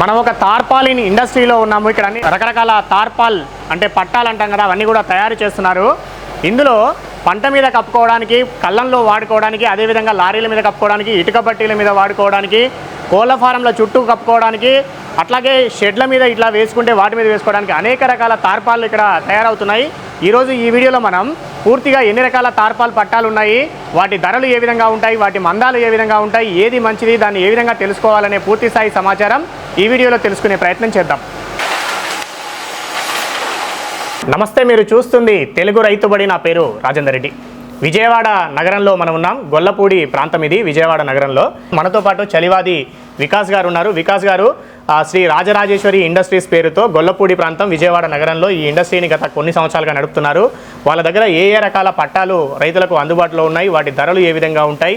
మనం ఒక తార్పాలిన్ ఇండస్ట్రీలో ఉన్నాము. ఇక్కడ అన్ని రకరకాల తార్పాల్ అంటే పట్టాలు అంటాం కదా అవన్నీ కూడా తయారు చేస్తున్నారు. ఇందులో పంట మీద కప్పుకోవడానికి కళ్ళంలో వాడుకోవడానికి అదేవిధంగా లారీల మీద కప్పుకోవడానికి ఇటుక బట్టీల మీద వాడుకోవడానికి కోళ్ళ ఫారంల చుట్టూ కప్పుకోవడానికి అట్లాగే షెడ్ల మీద ఇట్లా వేసుకుంటే వాటి మీద వేసుకోవడానికి అనేక రకాల తార్పాలు ఇక్కడ తయారవుతున్నాయి. ఈరోజు ఈ వీడియోలో మనం పూర్తిగా ఎన్ని రకాల తార్పాల్ పట్టాలు ఉన్నాయి వాటి ధరలు ఏ విధంగా ఉంటాయి వాటి మందాలు ఏ విధంగా ఉంటాయి ఏది మంచిది దాన్ని ఏ విధంగా తెలుసుకోవాలనే పూర్తి స్థాయి సమాచారం ఈ వీడియోలో తెలుసుకునే ప్రయత్నం చేద్దాం. నమస్తే మీరు చూస్తుంది తెలుగు రైతుబడి నా పేరు రాజేందర్ రెడ్డి. విజయవాడ నగరంలో మనం ఉన్నాం. గొల్లపూడి ప్రాంతం ఇది విజయవాడ నగరంలో. మనతో పాటు చలివాది వికాస్ గారు ఉన్నారు. వికాస్ గారు శ్రీ రాజరాజేశ్వరి ఇండస్ట్రీస్ పేరుతో గొల్లపూడి ప్రాంతం విజయవాడ నగరంలో ఈ ఇండస్ట్రీని గత కొన్ని సంవత్సరాలుగా నడుపుతున్నారు. వాళ్ళ దగ్గర ఏ ఏ రకాల పట్టాలు రైతులకు అందుబాటులో ఉన్నాయి? వాటి ధరలు ఏ విధంగా ఉంటాయి?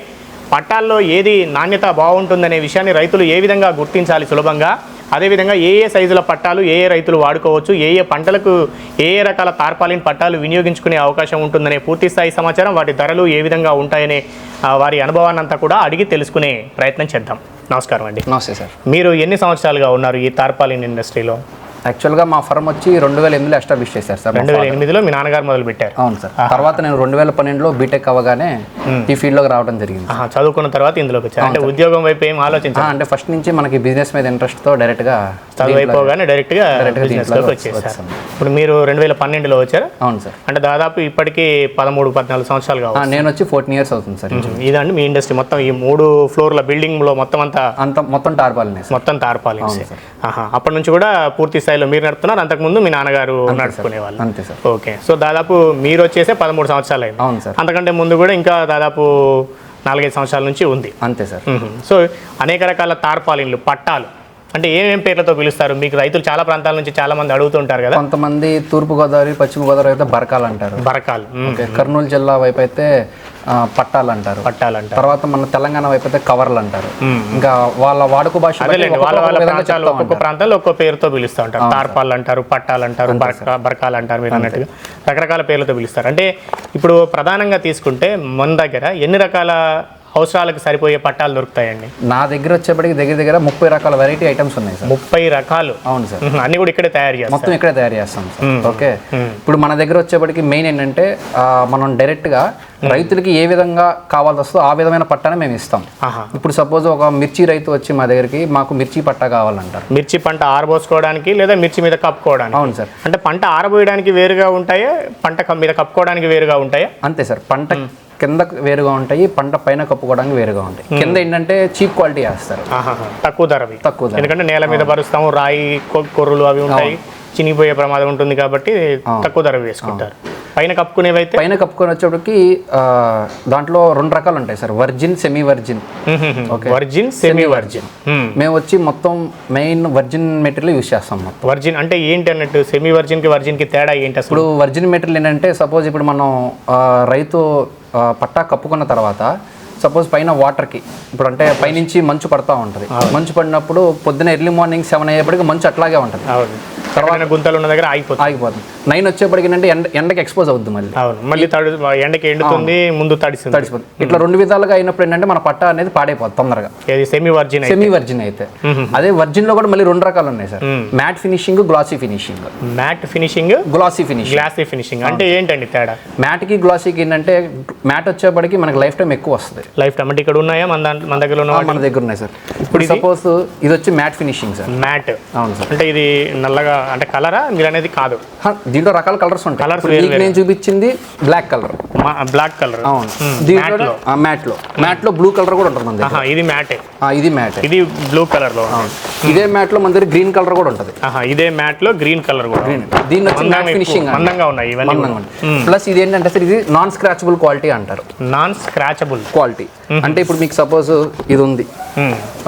పట్టాల్లో ఏది నాణ్యత బాగుంటుందనే విషయాన్ని రైతులు ఏ విధంగా గుర్తించాలి సులభంగా? అదేవిధంగా ఏ ఏ సైజుల పట్టాలు ఏ ఏ రైతులు వాడుకోవచ్చు ఏ ఏ పంటలకు ఏ ఏ రకాల తార్పాలిన్ పట్టాలు వినియోగించుకునే అవకాశం ఉంటుందనే పూర్తి స్థాయి సమాచారం వాటి ధరలు ఏ విధంగా ఉంటాయనే వారి అనుభవాన్ని అంతా కూడా అడిగి తెలుసుకునే ప్రయత్నం చేద్దాం. నమస్కారం అండి. నమస్తే సార్. మీరు ఎన్ని సంవత్సరాలుగా ఉన్నారు ఈ తార్పాలిన్ ఇండస్ట్రీలో? యాక్చువల్గా మా ఫర్మ్ వచ్చి రెండు వేల ఎనిమిదిలో ఎస్టాబ్లిష్ చేశారు సార్ రెండు వేల. ఎనిమిదిలో మీ నాన్నగారు మొదలు పెట్టారు అవును సార్. తర్వాత నేను రెండు వేల పన్నెండులో బీటెక్ అవ్వగానే ఈ ఫీల్డ్లోకి రావడం జరిగింది చదువుకున్న తర్వాత ఇందులోకి వచ్చారు. అంటే ఉద్యోగం వైపు ఏం ఆలోచించారు అంటే ఫస్ట్ నుంచి మనకి బిజినెస్ మీద ఇంట్రెస్ట్తో డైరెక్ట్గా చదువు అయిపోగానే డైరెక్ట్గా బిజినెస్లోకి వచ్చేసారు. ఇప్పుడు మీరు రెండు వేల పన్నెండులో వచ్చారు. అవును సార్. అంటే దాదాపు ఇప్పటికీ పదమూడు పద్నాలుగు సంవత్సరాలు కావాలి నేను వచ్చి ఫోర్టీన్ ఇయర్స్ అవుతుంది సార్ ఇదండి మీ ఇండస్ట్రీ మొత్తం ఈ మూడు ఫ్లోర్ల బిల్డింగ్లో మొత్తం అంతా అంత మొత్తం టార్పాలినే సార్. మొత్తం ఆహా అప్పటి నుంచి కూడా పూర్తి స్థాయిలో మీరు నడుపుతున్నారు అంతకుముందు మీ నాన్నగారు నడుపుకునేవాళ్ళు. అంతే సార్. ఓకే. సో దాదాపు మీరు వచ్చేసే పదమూడు సంవత్సరాలు అయింది అవును సార్. అంతకంటే ముందు కూడా ఇంకా దాదాపు నాలుగైదు సంవత్సరాల నుంచి ఉంది. అంతే సార్. సో అనేక రకాల తార్పాలిన్లు పట్టాలు అంటే ఏమేం పేర్లతో పిలుస్తారు? మీకు రైతులు చాలా ప్రాంతాల నుంచి చాలా మంది అడుగుతుంటారు కదా. కొంతమంది తూర్పు గోదావరి పశ్చిమ గోదావరి అయితే బరకాలు అంటారు. బరకాలు. కర్నూలు జిల్లా వైపు అయితే పట్టాలు అంటారు. పట్టాలు అంటారు. తర్వాత మన తెలంగాణ వైపు అయితే కవర్లు అంటారు. ఇంకా వాళ్ళ వాడుక భాష వాళ్ళ ఒక్కొక్క వాళ్ళ ప్రాంతాల్లో ఒక్కొక్క ప్రాంతాల్లో ఒక్కో పేరుతో పిలుస్తూ ఉంటారు. తార్పాలు అంటారు పట్టాలు అంటారు బరక బరకాలు అంటారు మీరు అన్నట్టుగా రకరకాల పేర్లతో పిలుస్తారు. అంటే ఇప్పుడు ప్రధానంగా తీసుకుంటే మన దగ్గర ఎన్ని రకాల అవసరాలకు సరిపోయే పట్టాలు దొరుకుతాయండి. నా దగ్గర వచ్చేప్పటికి దగ్గర దగ్గర ముప్పై రకాల వెరైటీ ఐటమ్స్ ఉన్నాయి సార్. ముప్పై రకాలు. అవును సార్. అన్ని కూడా ఇక్కడే తయారు చేస్తారు. మొత్తం ఇక్కడే తయారు చేస్తాం సార్. ఓకే. ఇప్పుడు మన దగ్గర వచ్చేప్పటికి మెయిన్ ఏంటంటే మనం డైరెక్ట్గా రైతులకి ఏ విధంగా కావాల్సి వస్తుందో ఆ విధమైన పట్టానే మేము ఇస్తాం. ఆహా. ఇప్పుడు సపోజ్ ఒక మిర్చి రైతు వచ్చి మా దగ్గరికి మాకు మిర్చి పట్టా కావాలంటారు. మిర్చి పంట ఆరబోసుకోవడానికి లేదా మిర్చి మీద కప్పుకోవడానికి? అవును సార్. అంటే పంట ఆరబోయడానికి వేరుగా ఉంటాయా? పంట మీద కప్పుకోవడానికి వేరుగా ఉంటాయా? అంతే సార్. పంట కింద వేరుగా ఉంటాయి పంట పైన కప్పుకోవడానికి వేరుగా ఉంటాయి. కింద ఏంటంటే చీప్ క్వాలిటీ వేస్తారు. తక్కువ ధరవి తక్కువ ధర. ఎందుకంటే నేల మీద పరుస్తాము రాయి కొర్రలు అవి ఉంటాయి. చినిగిపోయే ప్రమాదం ఉంటుంది కాబట్టి తక్కువ ధర వేసుకుంటారు. పైన కప్పుకునేవి అయితే పైన కప్పుకొని వచ్చేప్పటికి దాంట్లో రెండు రకాలు ఉంటాయి sir. Virgin semi virgin virgin semi virgin మేము. వచ్చి మొత్తం మెయిన్ వర్జిన్ మెటీరియల్ యూస్ చేస్తాం వర్జిన్ అంటే ఏంటి అన్నట్టు? సెమీ వర్జిన్కి వర్జిన్కి తేడా ఏంటి ఇప్పుడు వర్జిన్ మెటీరియల్ ఏంటంటే సపోజ్ ఇప్పుడు మనం రైతు పట్టా కప్పుకున్న తర్వాత సపోజ్ పైన వాటర్కి ఇప్పుడు అంటే పైనుంచి మంచు పడతా ఉంటుంది. మంచు పడినప్పుడు పొద్దున ఎర్లీ మార్నింగ్ సెవెన్ అయ్యేప్పటికి మంచు అట్లాగే ఉంటుంది. తర్వాత గుంతలు ఉన్న దగ్గర ఆగిపోతుంది. ఆగిపోతుంది. నైన్ వచ్చేప్పటికి ఏంటంటే ఎండ ఎండకి ఎక్స్పోజ్ అవుద్ది మళ్ళీ. మళ్ళీ తడి ఎండకి ఎండుతుంది ముందు తడిస్తుంది తడిసిపోతుంది. ఇట్లా రెండు విధాలుగా అయినప్పుడు ఏంటంటే మన పట్టా అనేది పాడైపోతుంది తొందరగా. సెమీ వర్జిన్ సెమీ వర్జిన్ అయితే. అదే వర్జిన్లో కూడా మళ్ళీ రెండు రకాలు ఉన్నాయి sir. Matt finishing glossy finishing matt finishing glossy finishing glossy finishing అంటే ఏంటండి తేడా? మ్యాట్కి గ్లాసీకి ఏంటంటే మ్యాట్ వచ్చేప్పటికి మనకి లైఫ్ టైం ఎక్కువ వస్తుంది. లైఫ్ టైం అంటే ఇక్కడ ఉన్నాయా? మన దాంట్లో మన దగ్గర ఉన్న మన దగ్గర ఉన్నాయి సార్. ఇప్పుడు సపోజ్ ఇది వచ్చి మ్యాట్ ఫినిషింగ్ సార్. మ్యాట్ అవును సార్. అంటే ఇది నల్లగా అంటే కలరా? మీరు అనేది కాదు దీంట్లో రకాల కలర్స్ ఉంటాయి. మీకు నేను చూపించింది బ్లాక్ కలర్. Black colour. అవును. దీంట్లో మ్యాట్లో మ్యాట్లో బ్లూ కలర్ కూడా ఉంటుంది మన ఇది మ్యాటే. ఇది మ్యాట్. ఇది బ్లూ కలర్లో ఉంది. ఇదే మ్యాట్లో మన దగ్గర గ్రీన్ కలర్ కూడా ఉంటుంది. ఇదే మ్యాట్లో గ్రీన్ కలర్ కూడా. దీన్ని వచ్చి మ్యాట్ ఫినిషింగ్ మందంగా ఉన్నాయి ఇవన్నీ ప్లస్ ఇది ఏంటంటే సార్ ఇది నాన్ స్క్రాచబుల్ క్వాలిటీ అంటారు. నాన్ స్క్రాచబుల్ క్వాలిటీ అంటే ఇప్పుడు మీకు సపోజ్ ఇది ఉంది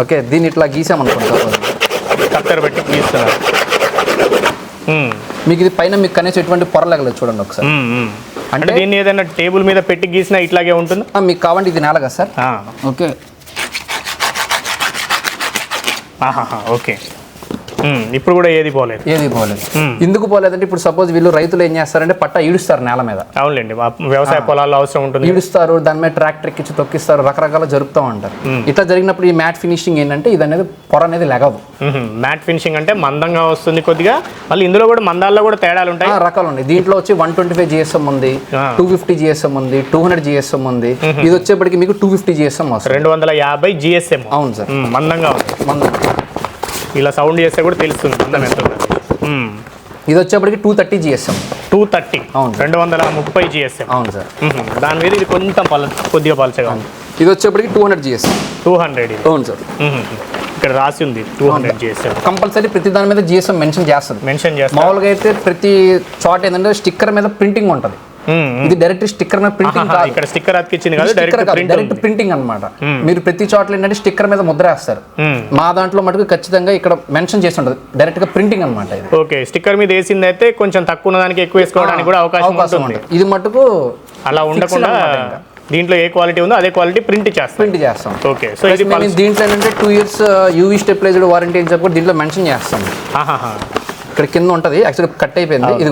ఓకే దీన్ని ఇట్లా గీసామనుకోండి సపోజ్ కత్తెర పెట్టి గీస్తున్నారు. మీకు ఇది పైన మీకు కనీసం ఎటువంటి పొరలేగలేదు చూడండి ఒకసారి. అంటే దీన్ని ఏదైనా టేబుల్ మీద పెట్టి గీసినా ఇట్లాగే ఉంటుందా? మీకు కావండి ఇది నేల కదా సార్ ఓకే. ఓకే. ఇప్పుడు కూడా ఏది పోలేదు. ఏది పోలేదు. ఎందుకు పోలేదంటే ఇప్పుడు సపోజ్ వీళ్ళు రైతులు ఏం చేస్తారంటే పట్ట ఈడుస్తారు నేల మీద. అవునులేండి వ్యవసాయ పొలాల్లో అవసరం ఉంటుంది. ఈడుస్తారు దాని మీద ట్రాక్టర్ ఎక్కించి తొక్కిస్తారు రకరకాల జరుపుతూ ఉంటారు. ఇట్లా జరిగినప్పుడు ఈ మ్యాట్ ఫినిషింగ్ ఏంటంటే ఇది అనేది పొర అనేది లెగదు. మ్యాట్ ఫినిషింగ్ అంటే మందంగా వస్తుంది కొద్దిగా మళ్ళీ ఇందులో కూడా మందాల్లో కూడా తేడాలు ఉంటాయి. రకాలు ఉన్నాయి. దీంట్లో వచ్చి వన్ ట్వంటీ ఫైవ్ జిఎస్ఎం ఉంది. టూ ఫిఫ్టీ జిఎస్ఎం ఉంది టూ హండ్రెడ్ జిఎస్ఎం ఉంది. ఇది వచ్చేప్పటికి మీకు టూ ఫిఫ్టీ జిఎస్ఎం వస్తుంది. రెండు వందల యాభై జిఎస్ఎం అవును సార్. మందంగా ఉంది. మన ఇలా సౌండ్ చేస్తే కూడా తెలుస్తుంది. మందం ఎంత ఇది వచ్చేప్పటికి two thirty GSM two thirty అవును. రెండు వందల ముప్పై జిఎస్ఎం అవును సార్. దాని మీద ఇది కొంచెం పల కొద్దిగా పలచగా ఉంది. ఇది వచ్చేప్పటికి two hundred GSM two hundred అవును సార్. ఇక్కడ రాసి ఉంది టూ హండ్రెడ్ జిఎస్ఎం కంపల్సరీ ప్రతి దాని మీద జిఎస్ఎం మెన్షన్ చేస్తుంది మెన్షన్ చేస్తా మామూలుగా అయితే ప్రతి చోట ఏంటంటే స్టిక్కర్ మీద ప్రింటింగ్ ఉంటుంది. ఇది డైరెక్ట్ స్టిక్కర్ మీద ప్రింటింగ్ ఇక్కడ స్టిక్కర్ అతికిచ్చింది కాదు డైరెక్ట్ డైరెక్ట్ ప్రింటింగ్ అన్నమాట. మీరు ప్రతి చోట్ల ఏంటంటే స్టిక్కర్ మీద ముద్ర వేస్తారు. మా దాంట్లో మటుకు ఖచ్చితంగా ఇక్కడ మెన్షన్ చేసి ఉంటుంది. డైరెక్ట్గా ప్రింటింగ్ అనమాట ఇది. ఓకే స్టిక్కర్ మీద వేసింది అయితే కొంచెం తక్కువ ఉన్న దానికి ఎక్కువ వేసుకోవడానికి కూడా అవకాశం ఉంటుంది. ఇది మటుకు అలా ఉండకుండా. దీంట్లో ఏ క్వాలిటీ ఉందో అదే క్వాలిటీ ప్రింట్ చేస్తాం. ప్రింట్ చేస్తాం. ఓకే సో దీంట్లో ఏంటంటే two years UV stabilised warranty అని చెప్పి దీంట్లో మెన్షన్ చేస్తాం. ఇక్కడ కింద ఉంటుంది. యాక్చువల్లీ కట్ అయిపోయింది. ఇది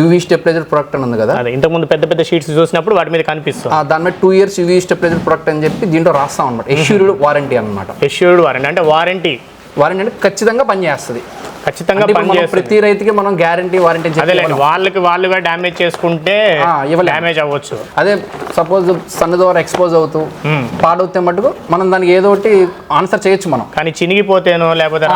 యూవీ స్టెప్లైజ్డ్ ప్రొడక్ట్ అని ఉంది కదా. ఇంతకుముందు పెద్ద పెద్ద షీట్స్ చూసినప్పుడు వాటి మీద కనిపిస్తుంది. ఆ, దాని మీద two years UV stabilised product అని చెప్పి దీంట్లో రాస్తాం అనమాట ఎష్యూర్డ్ వారంటీ అనమాట ఎష్యూర్డ్ వారంటీ అంటే వారంటీ వారంటీ అంటే ఖచ్చితంగా పనిచేస్తుంది ఖచ్చితంగా ప్రతి రైతుకి మనం గ్యారంటీ వారంటీ వాళ్ళకి వాళ్ళుగా డ్యామేజ్ చేసుకుంటే. డ్యామేజ్ అవ్వచ్చు. అదే సపోజ్ సన్ ద్వారా ఎక్స్పోజ్ అవుతూ పాడవుతే మటుకు మనం దానికి ఏదో ఒకటి ఆన్సర్ చేయొచ్చు మనం. కానీ చినిగిపోతేనో లేకపోతే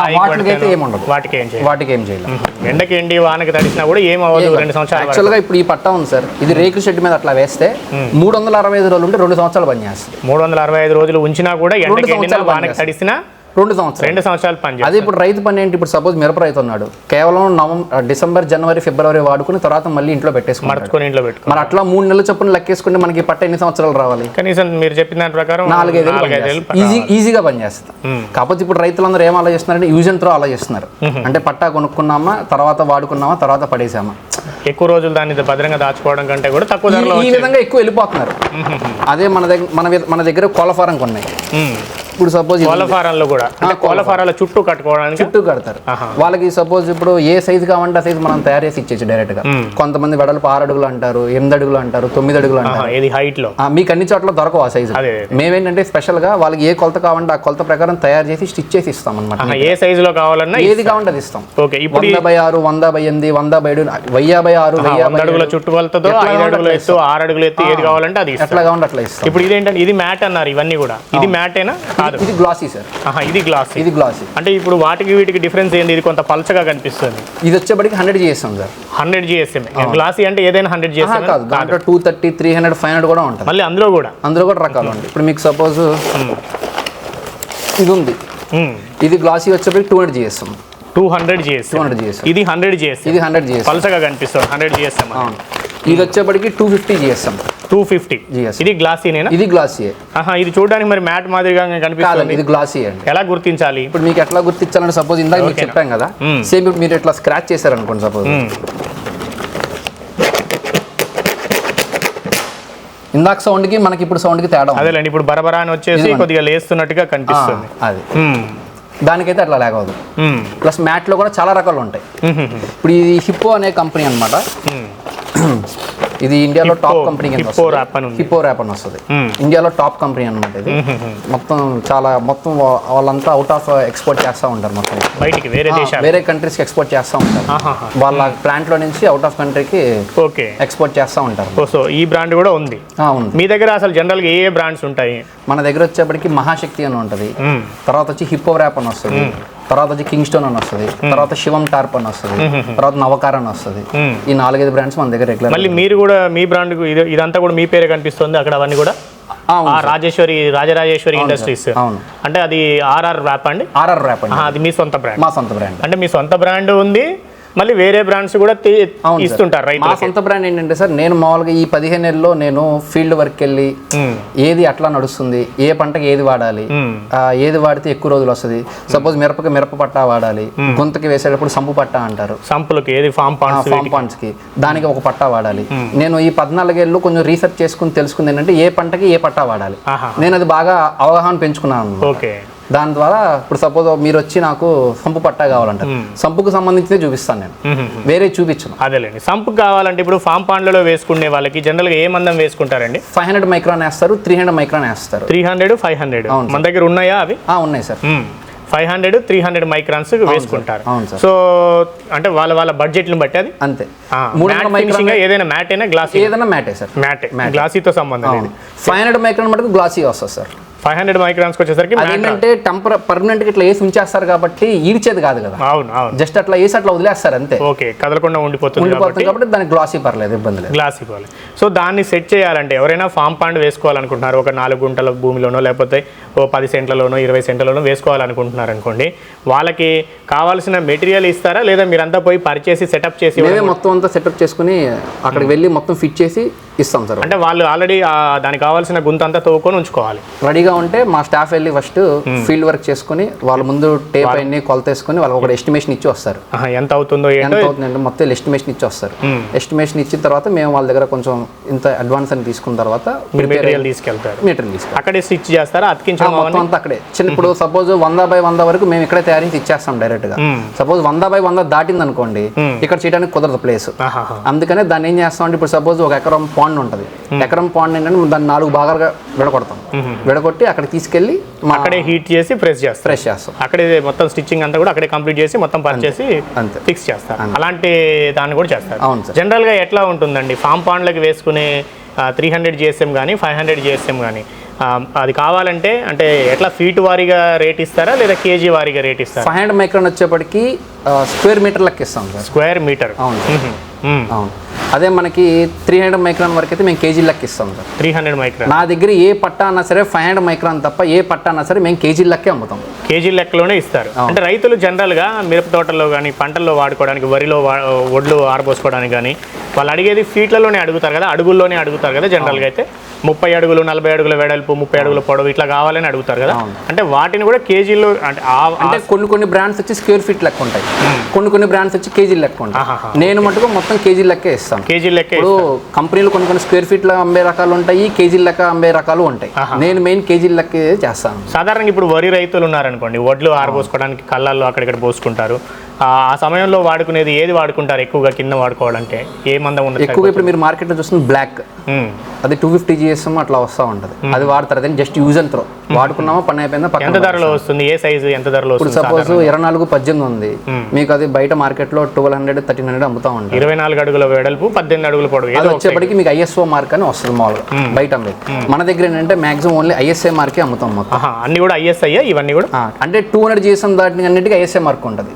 వాటికి ఏం చేయాలి? వాటికి ఏం చేయలేం? ఎండకి ఎండి వానకి తడిసినా కూడా ఏం అవ్వదు రెండు సంవత్సరాల వరకు. యాక్చువల్గా ఇప్పుడు ఈ పట్టా ఉంది సార్. ఇది రేకుల షెడ్ మీద అట్లా వేస్తే మూడు వందల అరవై ఐదు రోజులు ఉంటే రెండు సంవత్సరాలు పనిచేస్తుంది మూడు వందల అరవై ఐదు రోజులు ఉంచినా కూడా ఎండకి వానకి. తడిసినా రెండు సంవత్సరాలు. రెండు సంవత్సరాలు పని అదే ఇప్పుడు రైతు పని ఏంటి? ఇప్పుడు సపోజ్ మిరప రైతు ఉన్నాడు. కేవలం నవంబర్ డిసెంబర్ జనవరి ఫిబ్రవరి వాడుకుని తర్వాత మళ్ళీ ఇంట్లో మర్చుకొని ఇంట్లో పెట్టుకో మరి అట్లా మూడు నెలల చొప్పున లెక్కేసుకుంటే మనకి పట్ట ఎన్ని సంవత్సరాలు రావాలి? కనీసం మీరు చెప్పిన దాని ప్రకారం నాలుగైదు ఈజీ ఈజీగా పనిచేస్తుంది కాకపోతే ఇప్పుడు రైతులందరూ ఏం ఆలోచిస్తున్నారంటే యూజ్ అండ్ త్రో ఆలోచిస్తున్నారు. అంటే పట్టా కొనుక్కున్నామా తర్వాత వాడుకున్నామా తర్వాత పడేసామా? ఎక్కువ రోజులు దాన్ని భద్రంగా దాచుకోవడం కంటే కూడా తక్కువ ధరలో ఈ- విధంగా ఎక్కువ వెళ్ళిపోతున్నారు. అదే మన దగ్గర మన మన దగ్గర కోలఫారం కొన్నాయి. ఇప్పుడు సపోజ్ కోళ్ళ ఫారాల్లో కూడా. అంటే కోళ్ళ ఫారాల చుట్టూ కట్టుకోవడానికి? చుట్టూ కడతారు. వాళ్ళకి సపోజ్ ఇప్పుడు ఏ సైజు కావాలంటే ఆ సైజు మనం తయారు చేసి ఇచ్చేచ్చు డైరెక్ట్గా కొంతమంది వెడల్పు ఆరు అడుగులు అంటారు ఎనిమిది అడుగులు అంటారు తొమ్మిది అడుగులు అంటారు. ఇది హైట్లో? మీకు అన్ని చోట్ల దొరకవు ఆ సైజు అదే. మేమేంటంటే స్పెషల్గా వాళ్ళకి ఏ కొలత కావాలంటే ఆ కొలత ప్రకారం తయారు చేసి స్టిచ్ చేసి ఇస్తాం అనమాట ఏ సైజు లో కావాలన్నా ఏది కావాలంటే అది ఇస్తాం. ఓకే ఇప్పుడు వంద బై ఆరు వంద బై ఎనిమిది వంద బై ఏడు వెయ్యి బై ఆరు వెయ్యి అడుగుల ఏడు. చుట్టుకొలతతో ఎట్లా ఐదు అడుగులు ఎత్తు ఆరు అడుగులు ఎత్తు ఏది కావాలంటే అది ఇస్తాం. ఎట్లా కావాలంటే అట్లా ఇస్తాం. ఇప్పుడు ఇదేంటంటే ఇది మ్యాట్ అన్నారు ఇవన్నీ కూడా. ఇది మ్యాటేనా కాదు ఇది గ్లాసీ సార్ ఇది గ్లాస్ ఇది గ్లాసీ అంటే ఇప్పుడు వాటికి వీటికి డిఫరెన్స్ ఏంది ఇది కొంత పల్చగా కనిపిస్తుంది ఇది వచ్చేప్పటికి హండ్రెడ్ చేస్తాం సార్ హండ్రెడ్ జిఎస్ఎం గ్లాసీ అంటే ఏదైనా హండ్రెడ్ జిఎస్ఎం కాదు దాంట్లో two thirty three hundred five hundred కూడా ఉంటుంది మళ్ళీ అందులో కూడా అందులో కూడా రకాలు ఉంటాయి ఇప్పుడు మీకు సపోజ్ ఇది ఉంది ఇది గ్లాసీ వచ్చేప్పటికి two hundred GSM two hundred GSM two hundred GSM ఇది హండ్రెడ్ జిఎస్ఎం ఇది హండ్రెడ్ జిఎస్ఎం పల్చగా కనిపిస్తుంది హండ్రెడ్ జిఎస్ఎం ఇది వచ్చేప్పటికి two fifty GSM two fifty. ఇది గ్లాసీనేనా ఇది గ్లాసీ ఇది చూడడానికి మరి మ్యాట్ మాదిరిగా కనిపిస్తుంది ఇది గ్లాసీ అండి ఎలా గుర్తించాలి ఇప్పుడు మీకు ఎట్లా గుర్తించాలంటే సపోజ్ ఇందాక మీకు. చెప్పాం కదా. సేమ్ ఇప్పుడు మీరు ఇట్లా స్క్రాచ్ చేశారనుకోండి సపోజ్. ఇందాక సౌండ్కి మనకి ఇప్పుడు సౌండ్కి తేడా ఉంది. అదేలేండి ఇప్పుడు బరబరా అని వచ్చేసి కొద్దిగా లేస్తున్నట్టుగా కనిపిస్తుంది అది. దానికైతే అట్లా లేకవదు. ప్లస్ మ్యాట్లో కూడా చాలా రకాలు ఉంటాయి. ఇప్పుడు ఇది హిప్పో అనే కంపెనీ అన్నమాట మ్మ్. ఇది ఇండియాలో టాప్ కంపెనీ హిప్పో వస్తుంది. ర్యాప్ అని వస్తుంది. మ్మ్. ఇండియాలో టాప్ కంపెనీ అన్నమాట ఇది. మొత్తం చాలా మొత్తం వాళ్ళంతా అవుట్ ఆఫ్ ఎక్స్పోర్ట్ చేస్తూ ఉంటారు మొత్తం. బయటికి వేరే వేరే కంట్రీస్కి ఎక్స్పోర్ట్ చేస్తూ ఉంటారు. వాళ్ళ ప్లాంట్లో నుంచి అవుట్ ఆఫ్ కంట్రీకి ఓకే. ఎక్స్పోర్ట్ చేస్తూ ఉంటారు. సో ఈ బ్రాండ్ కూడా ఉంది. మీ దగ్గర అసలు జనరల్గా ఏ ఏ బ్రాండ్స్ ఉంటాయి? మన దగ్గర వచ్చేప్పటికి మహాశక్తి అని ఉంటుంది. తర్వాత వచ్చి హిప్పో ర్యాప్ అని వస్తుంది. తర్వాత వచ్చి కింగ్ స్టోన్ అని వస్తుంది. తర్వాత శివం టార్ప్ అని వస్తుంది. తర్వాత నవకార్ అని వస్తుంది. ఈ నాలుగైదు బ్రాండ్స్ మన దగ్గర రెగ్యులర్ మళ్ళీ మీరు కూడా మీ బ్రాండ్ ఇది ఇదంతా కూడా మీ పేరే కనిపిస్తుంది అక్కడ అవన్నీ కూడా? ఆ రాజేశ్వరి రాజరాజేశ్వరి ఇండస్ట్రీస్ అవును. అంటే అది ఆర్ఆర్ ర్యాప్ అండి? ఆర్ఆర్ ర్యాప్ అండి. అది మీ సొంత బ్రాండ్ మా సొంత బ్రాండ్ అంటే మీ సొంత బ్రాండ్ ఉంది. మళ్ళీ వేరే బ్రాండ్స్ కూడా. ఇస్తుంటారు మా సొంత బ్రాండ్ ఏంటంటే సార్ నేను మామూలుగా ఈ పదిహేను నెలల్లో నేను ఫీల్డ్ వర్క్ వెళ్ళి. ఏది అట్లా నడుస్తుంది ఏ పంటకి ఏది వాడాలి ఏది వాడితే ఎక్కువ రోజులు వస్తుంది. సపోజ్ మిరపకి మిరప పట్టా వాడాలి గుంతకి వేసేటప్పుడు సంపు పట్టా అంటారు. సంపులకి ఏది ఫామ్ పాండ్స్ ఫామ్ పాండ్స్కి. దానికి ఒక పట్టా వాడాలి. నేను ఈ పద్నాలుగేళ్ళు కొంచెం రీసెర్చ్ చేసుకుని తెలుసుకుంది ఏంటంటే ఏ పంటకి ఏ పట్టా వాడాలి. నేను అది బాగా అవగాహన పెంచుకున్నాను. ఓకే. దాని ద్వారా ఇప్పుడు సపోజ్ మీరు వచ్చి నాకు సంపు పట్టా కావాలంటారు సంపుకు సంబంధించిందే చూపిస్తాను నేను. వేరే చూపించను. అదేలేండి. సంపు కావాలంటే ఇప్పుడు ఫామ్ పాండ్లలో వేసుకునే వాళ్ళకి జనరల్గా ఏ మందం వేసుకుంటారండి? ఫైవ్ హండ్రెడ్ మైక్రాన్ వేస్తారు త్రీ హండ్రెడ్ మైక్రాన్ వేస్తారు. Three hundred five hundred? మన దగ్గర ఉన్నాయా అవి? ఉన్నాయి sir. Five hundred three hundred microns వేసుకుంటారు. సో అంటే వాళ్ళ వాళ్ళ బడ్జెట్ని బట్టి అది? అంతే. ఏదైనా మ్యాట్ అయినా గ్లాస్ ఏదైనా మ్యాటే సార్. మ్యాట్. గ్లాసీతో సంబంధం ఫైవ్ హండ్రెడ్ మైక్రాన్ మటుకు గ్లాసీ వస్తుంది సార్. ఫైవ్ హండ్రెడ్ మైక్రాన్స్కి వచ్చేసరికి అదేంటంటే టెంపర్ పర్మనెంట్ ఇట్లా వేసి ఉంచేస్తారు కాబట్టి ఈడ్చేది కాదు కదా. అవును అవును. జస్ట్ అట్లా వేసి అట్లా వదిలేస్తారు అంతే. ఓకే కదలకుండా ఉండిపోతుంది ఉండిపోతుంది కాబట్టి దానికి గ్లాసీ పర్లేదు ఇబ్బంది లేదు. గ్లాస్ ఇవ్వాలి. సో దాన్ని సెట్ చేయాలంటే ఎవరైనా ఫామ్ పాండ్ వేసుకోవాలనుకుంటున్నారు ఒక నాలుగు గుంటల భూమిలోనో లేకపోతే ఓ పది సెంట్లలోనో ఇరవై సెంట్లలోనో వేసుకోవాలనుకుంటున్నారు అనుకోండి వాళ్ళకి కావాల్సిన మెటీరియల్ ఇస్తారా? లేదా మీరంతా పోయి పర్చేసి సెటప్ చేసి మొత్తం అంతా సెటప్ చేసుకుని అక్కడికి వెళ్ళి మొత్తం ఫిట్ చేసి ఇస్తాం సార్. అంటే వాళ్ళు ఆల్రెడీ దానికి కావాల్సిన గుంత అంతా తవ్వుకొని ఉంచుకోవాలి. రెడీగా ఉంటే మా స్టాఫ్ వెళ్ళి ఫస్ట్ ఫీల్డ్ వర్క్ చేసుకుని వాళ్ళ ముందు టేప్ అన్ని కొలత వేసుకుని వాళ్ళకి ఒక ఎస్టిమేషన్ ఇచ్చి వస్తారు. ఎంత అవుతుందో ఎంత అవుతుందంటే మొత్తం ఎస్టిమేషన్ ఇచ్చి వస్తారు. ఎస్టిమేషన్ ఇచ్చిన తర్వాత మేము వాళ్ళ దగ్గర కొంచెం ఇంత అడ్వాన్స్ అని తీసుకున్న తర్వాత మెటీరియల్ తీసుకెళ్తారు. మెటీరియల్ అక్కడే స్టిచ్ చేస్తారా? అతికించడం మొత్తం అంతా అక్కడే. చిన్న ఇప్పుడు సపోజ్ వంద బై వంద వరకు మేము ఇక్కడే తయారించి ఇచ్చేస్తాం డైరెక్ట్గా. సపోజ్ వంద బై వంద దాటింది అనుకోండి ఇక్కడ చేయడానికి కుదరదు ప్లేస్. అందుకనే దాన్ని ఏం చేస్తాం అంటే ఇప్పుడు సపోజ్ ఒక ఎకరం పాండ్ ఉంటుంది. ఎకరం పాండ్ ఏంటంటే దాన్ని నాలుగు భాగాలుగా విడగొడతాం. విడగొట్టి అక్కడ తీసుకెళ్ళి అక్కడే హీట్ చేసి ప్రెస్ చేస్తారు. ఫ్రెష్ చేస్తాం. అక్కడే మొత్తం స్టిచ్చింగ్ అంతా కూడా అక్కడే కంప్లీట్ చేసి మొత్తం పని చేసి అంతే. ఫిక్స్ చేస్తారు. అలాంటి దాన్ని కూడా చేస్తారు. అవును సార్. జనరల్గా ఎట్లా ఉంటుందండి? ఫామ్ పాండ్లకి వేసుకునే త్రీ హండ్రెడ్ జిఎస్ఎం కానీ ఫైవ్ హండ్రెడ్ జిఎస్ఎం కానీ అది కావాలంటే అంటే ఎట్లా ఫీట్ వారీగా రేట్ ఇస్తారా లేదా కేజీ వారీగా రేట్ ఇస్తారా? ఫైవ్ హండ్రెడ్ మైక్రాన్ వచ్చేప్పటికి స్క్వేర్ మీటర్ లెక్క ఇస్తాం సార్. స్క్వేర్ మీటర్ అవును అవును. అదే మనకి త్రీ హండ్రెడ్ మైక్రాన్ వరకు అయితే మేము కేజీ లెక్క ఇస్తాం సార్. త్రీ హండ్రెడ్ మైక్రాన్ నా దగ్గర ఏ పట్టా అన్నా సరే ఫైవ్ హండ్రెడ్ మైక్రాన్ తప్ప ఏ పట్టా అన్నా సరే మేము కేజీ లెక్కే అమ్ముతాం. కేజీ లెక్కలోనే ఇస్తారు. అంటే రైతులు జనరల్గా మిరప తోటల్లో కానీ పంటల్లో వాడుకోవడానికి వరిలో ఒడ్లు ఆరబోసుకోవడానికి కానీ వాళ్ళు అడిగేది ఫీట్లలోనే అడుగుతారు కదా అడుగుల్లోనే అడుగుతారు కదా జనరల్గా అయితే. ముప్పై అడుగులు నలభై అడుగుల వెడల్పు ముప్పై అడుగుల పొడవు ఇట్లా కావాలని అడుగుతారు కదా. అంటే వాటిని కూడా కేజీలో అంటే అంటే కొన్ని కొన్ని బ్రాండ్స్ వచ్చి స్క్వేర్ ఫీట్ లెక్క ఉంటాయి. కొన్ని కొన్ని బ్రాండ్స్ వచ్చి కేజీ లెక్క ఉంటాయి. నేను మటుకు మొత్తం కేజీ లెక్కే ఇస్తాను. కేజీ లెక్క ఇప్పుడు కంపెనీలు కొన్ని కొన్ని స్క్వేర్ ఫీట్లో అమ్మే రకాలు ఉంటాయి కేజీ లెక్క అమ్మే రకాలు ఉంటాయి. నేను మెయిన్ కేజీ లెక్క చేస్తాను. సాధారణంగా ఇప్పుడు వరి రైతులు ఉన్నారనుకోండి వడ్లు ఆరబోసుకోవడానికి కళ్ళల్లో అక్కడిక్కడ పోసుకుంటారు. ఆ సమయంలో వాడుకునేది ఏది వాడుకుంటారు ఎక్కువగా కింద వాడుకోవాలంటే? ఏ మందం ఉన్నది ఎక్కువగా ఇప్పుడు మీరు మార్కెట్లో చూస్తుంది బ్లాక్ ఉమ్. అది టూ ఫిఫ్టీ జిఎస్ఎం అట్లా వస్తూ ఉంటుంది. అది వాడతారు. అదే జస్ట్ యూజ్ అండ్ త్రో వాడుకున్నామా? పని అయిపోయిందా? ఎంత ధరలో వస్తుంది? ఏ సైజు ఎంత ధరలో ఇప్పుడు వస్తుంది సపోజ్ ఇరవై నాలుగు పద్దెనిమిది ఉంది. మీకు అది బయట మార్కెట్లో ట్వెల్వ్ హండ్రెడ్ థర్టీన్ హండ్రెడ్ అమ్ముతా ఉంటారు. ఇరవై నాలుగు అడుగుల వెడల్పు పద్దెనిమిది అడుగుల పొడవు అది వచ్చేప్పటికి మీకు ఐఎస్ఓ మార్క్ అని వస్తుంది మామూలుగా బయట అమ్మేది మన దగ్గర ఏంటంటే మాక్సిమం ఓన్లీ ఐఎస్ఏ మార్కే అమ్ముతాం మొత్తం. అన్ని కూడా ఐఎస్ఐ ఇవన్నీ కూడా? అంటే టూ హండ్రెడ్ జిఎస్ఎం దాటిన అన్నిటికీ ఐఎస్ఏ మార్క్ ఉంటుంది.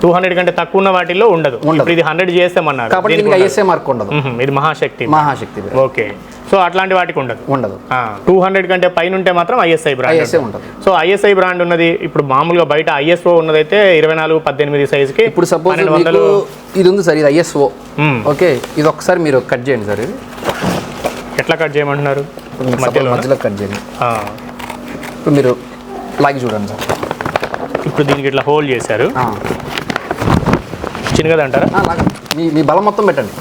టూ హండ్రెడ్ కంటే తక్కువ ఉన్న వాటిల్లో ఉండదు. ఇప్పుడు ఇది హండ్రెడ్ కాబట్టి దీనికి ఐఎస్ఏ మార్క్ ఉండదు. ఇది మహాశక్తి మహాశక్తి ఓకే. సో అట్లాంటి వాటికి ఉండదు. ఉండదు. టూ హండ్రెడ్ కంటే పైన ఉంటే మాత్రం ఐఎస్ఐ బ్రాండ్ ఉంటుంది. సో ఐఎస్ఐ బ్రాండ్ ఉన్నది ఇప్పుడు మామూలుగా బయట ఐఎస్ఓ ఉన్నదైతే ఇరవై నాలుగు పద్దెనిమిది సైజుకి ఇప్పుడు సపోజ్ వందలు ఇది ఉంది సార్ ఇది ఐఎస్ఓ. ఓకే ఇది ఒకసారి మీరు కట్ చేయండి సార్ ఇది ఎట్లా కట్ చేయమంటున్నారు? suppose మధ్యలో కట్ చేయండి. ఇప్పుడు మీరు లాగి చూడండి సార్ ఇప్పుడు దీనికి ఇట్లా హోల్డ్ చేశారు. చిన్నగా అంటారా. మీ మీ బలం మొత్తం పెట్టండి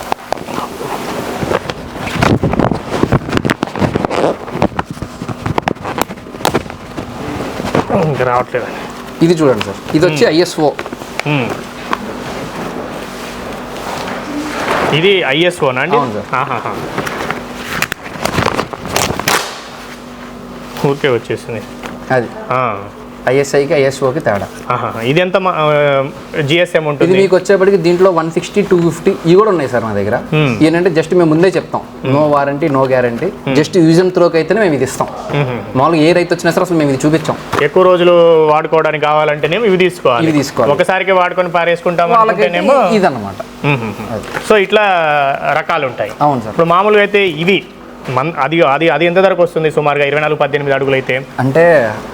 ఇంకా రావట్లేదండి ఇది చూడండి సార్ ఇది వచ్చి ఐఎస్ఓ మ్మ్. ఇది ఐఎస్ఓనా అండి అవును సార్. ఆహాహా. ఊరికే వచ్చేసింది అది ఆ. ఐఎస్ఐకి ఐఎస్ఓకి తేడా. ఇది ఎంత జిఎస్ఎం ఇది ఉంటుంది మీకు వచ్చేప్పటికి దీంట్లో వన్ సిక్స్టీ టూ ఫిఫ్టీ ఇవి కూడా ఉన్నాయి సార్ మా దగ్గర. ఏంటంటే జస్ట్ మేము ముందే చెప్తాం. No warranty no guarantee. Just use and త్రోకి అయితేనే మేము ఇది ఇస్తాం. మ్మ్. మామూలుగా ఏ రైతు వచ్చినా సరే అసలు మేము ఇది చూపించాం. ఎక్కువ రోజులు వాడుకోవడానికి కావాలంటేనేమో ఇవి తీసుకోవాలి. ఇవి తీసుకోవాలి. ఒకసారికి వాడుకొని పారేసుకుంటాం ఇదన్నమాట. సో ఇట్లా రకాలు ఉంటాయి అవును సార్. ఇప్పుడు మామూలుగా అయితే ఇవి మన్ అది అది అది ఎంత ధరకు వస్తుంది సుమారుగా ఇరవై నాలుగు పద్దెనిమిది అడుగులు అయితే అంటే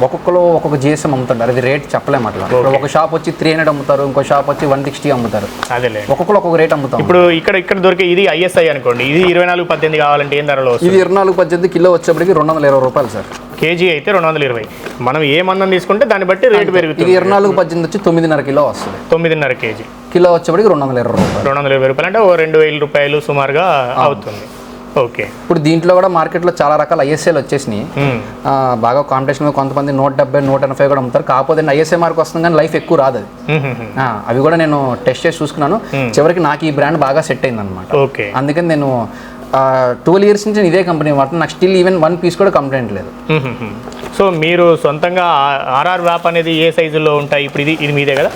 ఒక్కొక్కరు ఒక్కొక్క జిఎస్ఎం అమ్ముతుంటారు. అది రేట్ చెప్పలేము అట్లా. ఒక షాప్ వచ్చి త్రీ హండ్రెడ్ అమ్ముతారు ఇంకో షాప్ వచ్చి వన్ సిక్స్టీ అమ్ముతారు. అదేలే. ఒక్కొక్కరు ఒక్కొక్క రేట్ అమ్ముతాం. ఇప్పుడు ఇక్కడ ఇక్కడ దొరికే ఇది ఐఎస్ఐ అనుకోండి. ఇది ఇరవై నాలుగు పద్దెనిమిది కావాలంటే ఏం ధరలో ఇది ఇరవై నాలుగు పద్దెనిమిది కిలో వచ్చేప్పటికి రెండు వందల ఇరవై రూపాయలు సార్. కేజీ అయితే రెండు వందల ఇరవై. మనం ఏ మందం తీసుకుంటే దాన్ని బట్టి రేటు పెరుగుతుంది. ఇరవై నాలుగు పద్దెనిమిది వచ్చి తొమ్మిదిన్నర కిలో వస్తుంది. తొమ్మిదిన్నర కేజీ. కిలో వచ్చేప్పటికి రెండు వందల ఇరవై రూపాయలు. రెండు వందల ఇరవై రూపాయలు అంటే ఓ రెండు వేల రూపాయలు సుమారుగా అవుతుంది. ఓకే. ఇప్పుడు దీంట్లో కూడా మార్కెట్లో చాలా రకాల ఐఎస్ఏలు వచ్చేసినాయి. బాగా కాంపిటీషన్ కొంతమంది నూట డెబ్బై నూట ఎనభై కూడా అమ్ముతారు. కాకపోతే ఐఎస్ఏ మార్క్ వస్తుంది కానీ లైఫ్ ఎక్కువ రాదు అది. అవి కూడా నేను టెస్ట్ చేసి చూసుకున్నాను. చివరికి నాకు ఈ బ్రాండ్ బాగా సెట్ అయింది అనమాట ఓకే. అందుకని నేను ట్వెల్వ్ ఇయర్స్ నుంచి ఇదే కంపెనీ వాడుతున్నాను నాకు స్టిల్ ఈవెన్ వన్ పీస్ కూడా కంప్లైంట్ లేదు. సో మీరు సొంతంగా ఆర్ఆర్ వ్యాప్ అనేది ఏ సైజులో ఉంటాయి? ఇప్పుడు ఇది ఇది మీదే కదా.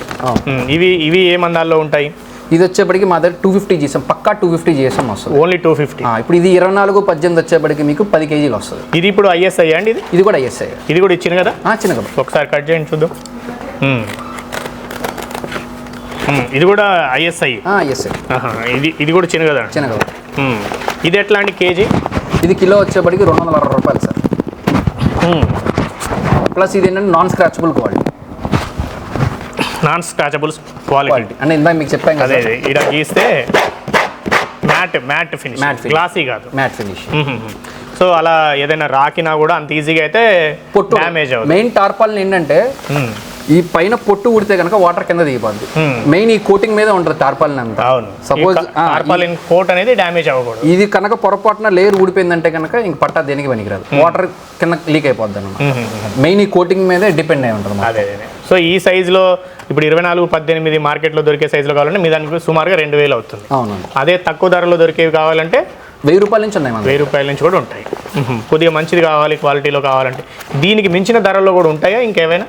ఇవి ఇవి ఏ మందాల్లో ఉంటాయి? ఇది వచ్చేప్పటికి మా దగ్గర టూ ఫిఫ్టీ చేసాం పక్కా టూ ఫిఫ్టీ చేసాం వస్తుంది. ఓన్లీ టూ ఫిఫ్టీ ఇప్పుడు ఇది ఇరవై నాలుగు పద్దెనిమిది వచ్చేప్పటికి మీకు పది కేజీలు వస్తుంది. ఇది ఇప్పుడు ఐఎస్ఐ అండి ఇది? ఇది కూడా ఐఎస్ఐ ఇది కూడా ఇచ్చింది కదా? చిన్న కబ ఒకసారి కట్ చేయండి చూద్దాం. ఇది కూడా ఐఎస్ఐ ఐఎస్ఐ ఇది ఇది కూడా చిన్న కదా? చిన్న మ్మ్. ఇది ఎట్లా అండి కేజీ? ఇది కిలో వచ్చేప్పటికి రెండు వందల అరవై రూపాయలు సార్. ప్లస్ ఇది ఏంటంటే non scratchable quality non scratchables quality అంటే ఇందాక మీకు చెప్పాం అదే ఇక్కడ గీస్తే matt matt finish finish. Glossy కాదు. మ్యాట్ ఫినిష్ సో అలా ఏదైనా రాకినా కూడా అంత ఈజీగా అయితే పొట్టు డ్యామేజ్ అవుతుంది. మెయిన్ టార్పాలిన్ ఏంటంటే. ఈ పైన పొట్టు ఉడితే కనుక వాటర్ కింద దిగిపోద్ది. మెయిన్ ఈ కోటింగ్ మీద ఉంటుంది టార్పాలిన్ అంతా. అవును. ఆ, టార్పాలిన్ కోట్ అనేది డ్యామేజ్ అవ్వకూడదు. ఇది కనుక పొరపాటున లేయర్ ఊడిపోయిందంటే కనుక ఇంక పట్టా దేనికి పనికిరాదు. వాటర్ కింద లీక్ అయిపోద్ది అనమాట మెయిన్ ఈ కోటింగ్ మీదే డిపెండ్ అయి ఉంటుంది అదే. సో ఈ సైజులో ఇప్పుడు ఇరవై నాలుగు పద్దెనిమిది మార్కెట్లో దొరికే సైజులో కావాలంటే మీ దానికి సుమారుగా రెండు వేలు అవుతుంది. అవునండి. అదే తక్కువ ధరలో దొరికేవి కావాలంటే వెయ్యి రూపాయల నుంచి ఉన్నాయి వెయ్యి రూపాయల నుంచి కూడా ఉంటాయి. కొద్దిగా మంచిది కావాలి క్వాలిటీలో కావాలంటే. దీనికి మించిన ధరల్లో కూడా ఉంటాయా ఇంకేమైనా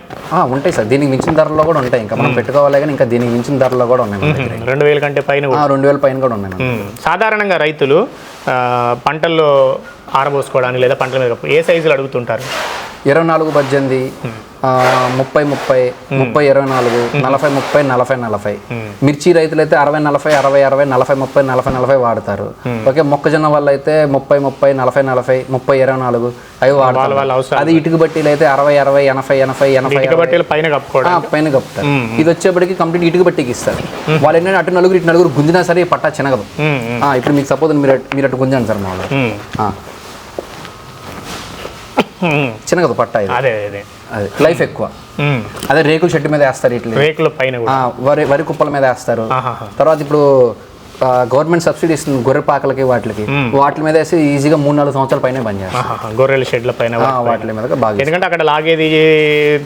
ఉంటాయి సార్. దీనికి మించిన ధరలో కూడా ఉంటాయి. ఇంకా మనం పెట్టుకోవాలి కానీ ఇంకా దీనికి మించిన ధరలో కూడా ఉన్నాయి. రెండు వేల కంటే పైన రెండు వేల పైన కూడా ఉన్నాయి. సాధారణంగా రైతులు పంటల్లో ఆరబోసుకోవడానికి లేదా పంటల మీద ఏ సైజులు అడుగుతుంటారు? ఇరవై నాలుగు పద్దెనిమిది ఆ, ముప్పై ముప్పై ముప్పై ఇరవై నాలుగు నలభై ముప్పై నలభై నలభై. మిర్చి రైతులైతే అరవై నలభై అరవై అరవై నలభై ముప్పై నలభై నలభై వాడతారు. ఓకే మొక్కజొన్న వాళ్ళు అయితే ముప్పై ముప్పై నలభై నలభై ముప్పై ఇరవై నాలుగు అవి వాడతారు. అది ఇటుక బట్టీలు అయితే అరవై అరవై ఎనభై ఎనభై ఎనభై పైన కప్పుకోవడం ఆ, పైన కప్పుతారు. ఇది వచ్చేప్పటికి కంప్లీట్ ఇటుక బట్టికి ఇస్తారు. వాళ్ళు ఏంటంటే అటు నలుగురు ఇటు నలుగురు గుంజినా సరే పట్టా. ఆ, ఇప్పుడు మీకు సపోజ్ మీరు మీరు అటు గుంజండి సార్. మ్మ్. చిన్నగదు పట్టా ఇది? అదే అదే. అది. లైఫ్ ఎక్కువ. అదే రేకుల షెడ్ మీద వేస్తారు ఇట్లా. రేకుల పైన వరి వరి కుప్పల మీద వేస్తారు. తర్వాత ఇప్పుడు గవర్నమెంట్ సబ్సిడీ ఇస్తుంది గొర్రె పాకలకి వాటికి వాటి మీద వేసి ఈజీగా మూడు నాలుగు సంవత్సరాల పైన పనిచేస్తారు ఆహాహా. గొర్రెల షెడ్ల పైన వాటి మీద బాగా ఎందుకంటే అక్కడ లాగేది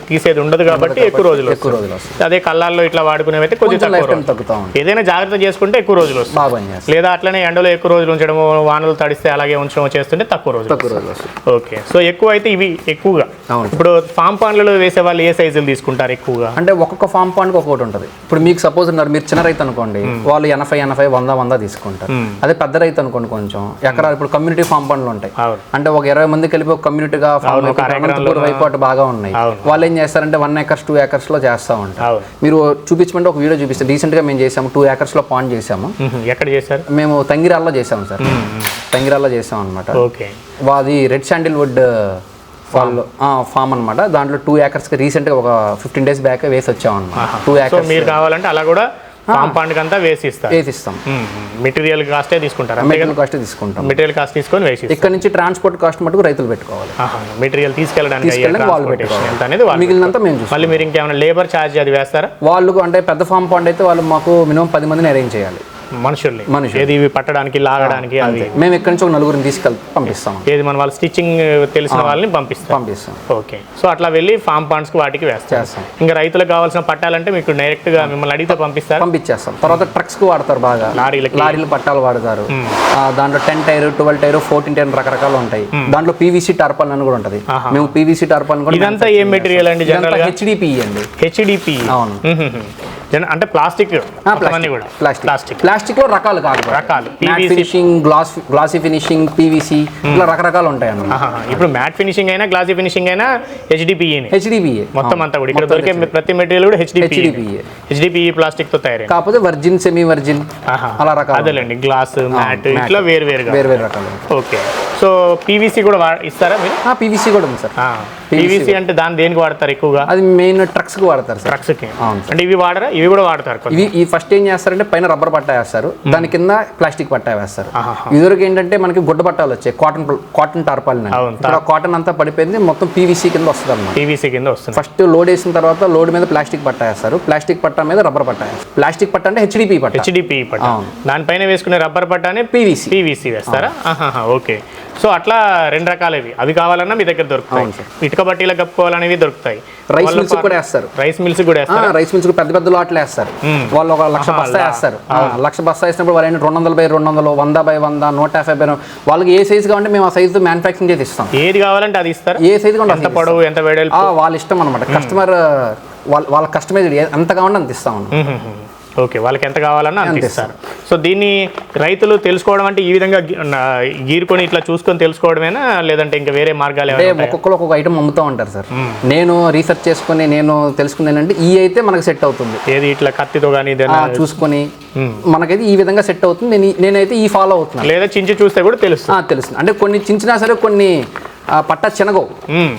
తీసేది ఉండదు కాబట్టి ఎక్కువ రోజులు ఎక్కువ. రోజులు వస్తుంది. అదే కళ్ళాల్లో ఇట్లా వాడుకునేవి అయితే కొద్దిగా కొంచెం తగ్గుతూ. ఏదైనా జాగ్రత్త చేసుకుంటే ఎక్కువ రోజులు వస్తుంది. బాగా పనిచేస్తారు లేదా అట్లనే ఎండలో ఎక్కువ రోజులు ఉంచడము వానలు తడిస్తే అలాగే ఉంచడం చేస్తుంటే తక్కువ రోజులు తక్కువ రోజులు వస్తుంది. ఓకే. సో ఎక్కువ అయితే ఇవి ఎక్కువగా. ఇప్పుడు ఫామ్ పాన్లలో వేసే వాళ్ళు ఏ సైజులు తీసుకుంటారు ఎక్కువగా? అంటే ఒక్కొక్క ఫామ్ పాయింట్కి ఒక్కొక్కటి ఉంటుంది. ఇప్పుడు మీకు సపోజ్ ఉన్నారు మీరు చిన్న రైతు అనుకోండి వాళ్ళు ఎనభై ఎనభై వంద వంద తీసుకుంటారు. అదే పెద్ద రైతు అనుకోండి కొంచెం. ఎకరాలు ఇప్పుడు కమ్యూనిటీ ఫామ్ పండ్లు ఉంటాయి. అంటే ఒక ఇరవై మంది కలిపి ఒక కమ్యూనిటీగా వైపు అటు బాగా ఉన్నాయి. వాళ్ళు ఏం చేస్తారంటే వన్ ఎకర్స్ టూ ఎకర్స్లో చేస్తూ ఉంటారు. మీరు చూపించమంటే ఒక వీడియో చూపిస్తే. రీసెంట్గా మేము చేసాము టూ ఎకర్స్లో పాండ్ చేసాము. మ్మ్. ఎక్కడ చేశారు? మేము తంగిరాల్లో చేసాము సార్. తంగిరాల్లో చేసాం అనమాట ఓకే. అది రెడ్ శాండిల్ వుడ్ వాళ్ళు ఫామ్ అనమాట దాంట్లో టూ ఏకర్స్కి రీసెంట్గా ఒక ఫిఫ్టీన్ డేస్ బ్యాక్ వేసి వచ్చాం అనమాట టూ ఏకర్స్ మీరు కావాలంటే అలా కూడా ఫామ్ పాండ్ అంతా వేసి ఇస్తారు వేసి ఇస్తాం మెటీరియల్ కాస్టే తీసుకుంటారు? మెటీరియల్ కాస్ట్ తీసుకుంటాం. మెటీరియల్ కాస్ట్ తీసుకొని వేసి. ఇక్కడ నుంచి ట్రాన్స్పోర్ట్ కాస్ట్ మటుకు రైతులు పెట్టుకోవాలి. మెటీరియల్ తీసుకెళ్ళడానికి వాళ్ళు ఎంత అనేది మిగిలినంతా మేము మళ్ళీ మీరు ఇంకేమైనా లేబర్ ఛార్జ్ అది వేస్తారా? వాళ్ళు అంటే పెద్ద ఫామ్ పాండ్ అయితే వాళ్ళు మాకు మినిమం పది మందిని అరేంజ్ చేయాలి. మనుషుల్ని. మనుషులు. ఏది ఇవి పట్టడానికి లాగడానికి మేము ఇక్కడ నుంచి ఒక నలుగురిని తీసుకెళ్ళి పంపిస్తాం ఏది మన వాళ్ళు స్టిచ్చింగ్ తెలిసిన వాళ్ళని పంపిస్తారు. పంపిస్తాం. ఓకే. సో అట్లా వెళ్ళి ఫామ్ పాండ్స్కి వాటికి వేస్తారు చేస్తాం. ఇంకా రైతులకు కావాల్సిన పట్టాలంటే మీకు డైరెక్ట్గా మిమ్మల్ని అడిగితే పంపిస్తారు. పంపించేస్తాం. తర్వాత ట్రక్స్కు వాడతారు బాగా. లారీలకి. లారీలు పట్టాలు వాడతారు. దాంట్లో ten tyre twelve tyre fourteen tyre రకరకాలు ఉంటాయి. దాంట్లో పీవీసీ టార్పాల్ అని కూడా ఉంటుంది. మేము పీవీసీ టార్పాల్ కూడా ఇదంతా ఏం మెటీరియల్ అండి జనరల్ హెచ్డిపి అండి. హెచ్డిపి అవును. అంటే ప్లాస్టిక్ ప్లాస్టిక్ ప్లాస్టిక్. లో రకాలు కాదు రకాలు. Finishing glass glossy finishing PVC ఇట్లా రకరకాలు ఉంటాయి అన్నమాట. ఇప్పుడు మ్యాట్ ఫినిషింగ్ అయినా గ్లాసీ ఫినిషింగ్ అయినా హెచ్డిపిఈ హెచ్డిపిఏ మొత్తం అంతా కూడా. ఇక్కడ దొరికే ప్రతి మెటీరియల్ కూడా హెచ్డిపి హెచ్డిపిఏ హెచ్డిపిఈ ప్లాస్టిక్తో తయారైన కాకపోతే వర్జిన్ సెమీ వర్జిన్. అలా రకాలు అదేలేండి. Glass matt. ఇట్లా వేరు వేరుగా. వేరు వేరు రకాలు. ఓకే. సో పీవీసీ కూడా ఇస్తారా మీరు? పీవీసీ కూడా ఉంది సార్. పీవీసీ అంటే దాన్ని దేనికి వాడతారు ఎక్కువగా? అది మెయిన్ ట్రక్స్కి వాడతారు సార్. ట్రక్స్కి. అంటే ఇవి వాడరా? ఇవి కూడా వాడతారు. ఇవి ఈ ఫస్ట్ ఏం చేస్తారంటే పైన రబ్బర్ పట్టా వేస్తారు. దాని కింద ప్లాస్టిక్ పట్టా వేస్తారు. ఇదివరకు ఏంటంటే మనకి గుడ్డ పట్టాలు వచ్చాయి. కాటన్ కాటన్ టార్పాలిన్ ఆ కాటన్ అంతా పడిపోయింది. మొత్తం పీవీసీ కింద వస్తుంది అనమాట పీవీసీ కింద వస్తుంది. ఫస్ట్ లోడ్ వేసిన తర్వాత లోడ్ మీద ప్లాస్టిక్ పట్టా వేస్తారు. ప్లాస్టిక్ పట్టా మీద రబ్బర్ పట్టా వేస్తారు. ప్లాస్టిక్ పట్టా అంటే హెచ్డిపి పట్టా. హెచ్డిపి పట్ట. దానిపైన వేసుకునే రబ్బర్ పట్టానే పీవీసీ పీవీసీ వేస్తారా? ఓకే. సో అట్లా రెండు రకాలవి. అవి కావాలన్నా మీ దగ్గర దొరుకుతాయి. ఇటుక బట్టీలు కప్పుకోవాలనేవి దొరుకుతాయి. రైస్ మిల్స్ కూడా వేస్తారు. రైస్ మిల్స్ కూడా వేస్తారు. రైస్ మిల్స్ పెద్ద పెద్ద లాట్లు వేస్తారు. వాళ్ళు ఒక లక్ష బస్తా వేస్తారు. లక్ష బస్తా వేసినప్పుడు వాళ్ళు రెండు వందల బై రెండు వందలు వంద బై వంద నూట యాభై బై వాళ్ళకి ఏ సైజు కావాలంటే మేము ఆ సైజు మ్యానుఫ్యాక్చరింగ్ చేసి ఇస్తాం. ఏది కావాలంటే అది ఇస్తారా. ఏ సైజు కావాలంటే ఎంత అంత పొడవు ఎంత ఆ, వాళ్ళ ఇష్టం అనమాట కస్టమర్ వాళ్ళ వాళ్ళ కస్టమైజ్డ్ ఎంత కావాలంటే అంత ఇస్తాం. ఓకే వాళ్ళకి ఎంత కావాలన్నా అంత ఇస్తారు. సో దీన్ని రైతులు తెలుసుకోవడం అంటే ఈ విధంగా గీరుకొని ఇట్లా చూసుకొని తెలుసుకోవడమేనా? లేదంటే ఇంకా వేరే మార్గాలు? ఒక్కొక్కరు ఒక్కొక్క ఐటమ్ అమ్ముతూ ఉంటారు సార్. నేను రీసెర్చ్ చేసుకుని నేను తెలుసుకుంది ఏంటంటే ఈ అయితే మనకు సెట్ అవుతుంది. ఏది ఇట్లా కత్తితో కానీ చూసుకొని మనకైతే ఈ విధంగా సెట్ అవుతుంది. నేను నేనైతే ఈ ఫాలో అవుతున్నాను. లేదా చించి చూస్తే కూడా తెలుస్తుంది. తెలుస్తుంది. అంటే కొన్ని చించినా సరే కొన్ని పట్ట చినగవు.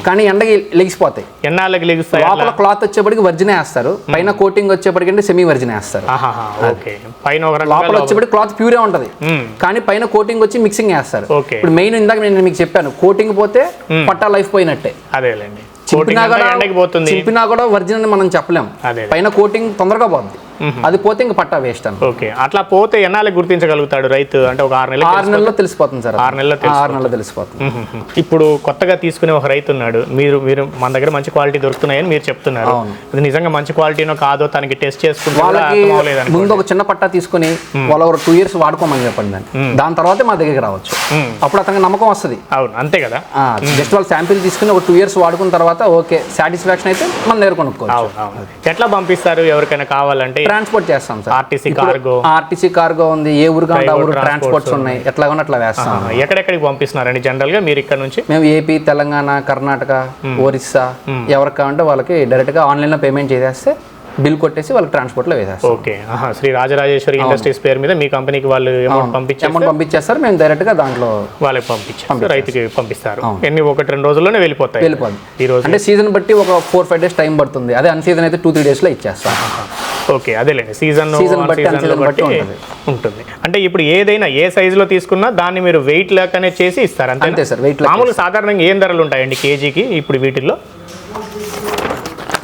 కానీ ఎండకి లెగిసిపోతాయి. ఎన్నాళ్ళకి లెగుస్తాయి లోపల క్లాత్ వచ్చేప్పటికి వర్జినే వేస్తారు. పైన కోటింగ్ వచ్చేప్పటికి అంటే సెమీ వర్జినే వేస్తారు. పైన లోపల వచ్చేప్పటికి క్లాత్ ప్యూరే ఉంటది. కానీ పైన కోటింగ్ వచ్చి మిక్సింగ్ వేస్తారు. ఇప్పుడు మెయిన్ ఇందాక నేను మీకు చెప్పాను కోటింగ్ పోతే పట్టా లైఫ్ పోయినట్టే. అదేలేండి. చింపినా కూడా ఎండకి పోతుంది. చింపినా కూడా అని మనం చెప్పలేం. అదే. పైన కోటింగ్ తొందరగా పోద్ది. అది పోతే ఇంక పట్టా వేస్ట్ ఓకే. అట్లా పోతే ఎన్నాళ్ళకి గుర్తించగలుగుతాడు రైతు? అంటే ఒక ఆరు నెలలకి ఆరు నెలల్లో తెలిసిపోతుంది సార్. ఆరు నెలల్లో ఆరు నెలల్లో తెలిసిపోతుంది. ఇప్పుడు కొత్తగా తీసుకునే ఒక రైతు ఉన్నాడు. మీరు మీరు మన దగ్గర మంచి క్వాలిటీ దొరుకుతున్నాయని మీరు చెప్తున్నారు. నిజంగా మంచి క్వాలిటీనో కాదో తనకి టెస్ట్ చేసుకుంటే. ముందు ఒక చిన్న పట్టా తీసుకొని వాళ్ళు ఒక టూ ఇయర్స్ వాడుకోమని చెప్పండి దాన్ని. దాని తర్వాతే మా దగ్గరికి రావచ్చు. అప్పుడు అతనికి నమ్మకం వస్తుంది. అవును. అంతే కదా? జస్ట్ వాళ్ళు శాంపిల్ తీసుకుని ఒక టూ ఇయర్స్ వాడుకున్న తర్వాత ఓకే సాటిస్ఫాక్షన్ అయితే మన దగ్గర కొనుక్కోవచ్చు. ఎట్లా పంపిస్తారు ఎవరికైనా కావాలంటే? ట్రాన్స్పోర్ట్ చేస్తాం sir. RTC cargo. RTC cargo ఉంది ఏ ఊరు కావాలంటే ఆ Private ఊరు ట్రాన్స్పోర్ట్స్ ఉన్నాయి. ఎట్లాగో అట్లా వేస్తాం. ఎక్కడెక్కడికి పంపిస్తున్నారండి జనరల్గా మీరు ఇక్కడ నుంచి? మేము ఏపీ తెలంగాణ కర్ణాటక ఒరిస్సా ఎవరికి కావాలంటే వాళ్ళకి డైరెక్ట్గా ఆన్లైన్లో పేమెంట్ చేసేస్తే బిల్ కొట్టేసి వాళ్ళకి ట్రాన్స్పోర్ట్లో వేసేస్తాం. ఓకే. ఆహా, శ్రీ రాజరాజేశ్వరి ఇండస్ట్రీస్ పేరు మీద మీ కంపెనీకి వాళ్ళు అమౌంట్ పంపించారు అమౌంట్ పంపించేస్తారు మేము డైరెక్ట్గా దాంట్లో వాళ్ళకి పంపించారు రైతుకి పంపిస్తారు. ఎన్ని ఒకటి రెండు రోజుల్లోనే వెళ్ళిపోతాయి. వెళ్ళిపోద్ది. ఈ రోజు అంటే సీజన్ బట్టి ఒక ఫోర్ ఫైవ్ డేస్ టైం పడుతుంది. అదే అన్ సీజన్ అయితే టూ త్రీ డేస్లో ఇచ్చేస్తాం. ఓకే అదేలేండి. సీజన్ బట్టి, సీజన్ బట్టి ఉంటుంది. అంటే ఇప్పుడు ఏదైనా ఏ size లో తీసుకున్నా దాన్ని మీరు వెయిట్ లెక్కనే చేసి ఇస్తారు అంతే సార్ వెయిట్ మామూలు సాధారణంగా ఏం ధరలు ఉంటాయండి కేజీకి ఇప్పుడు వీటిల్లో?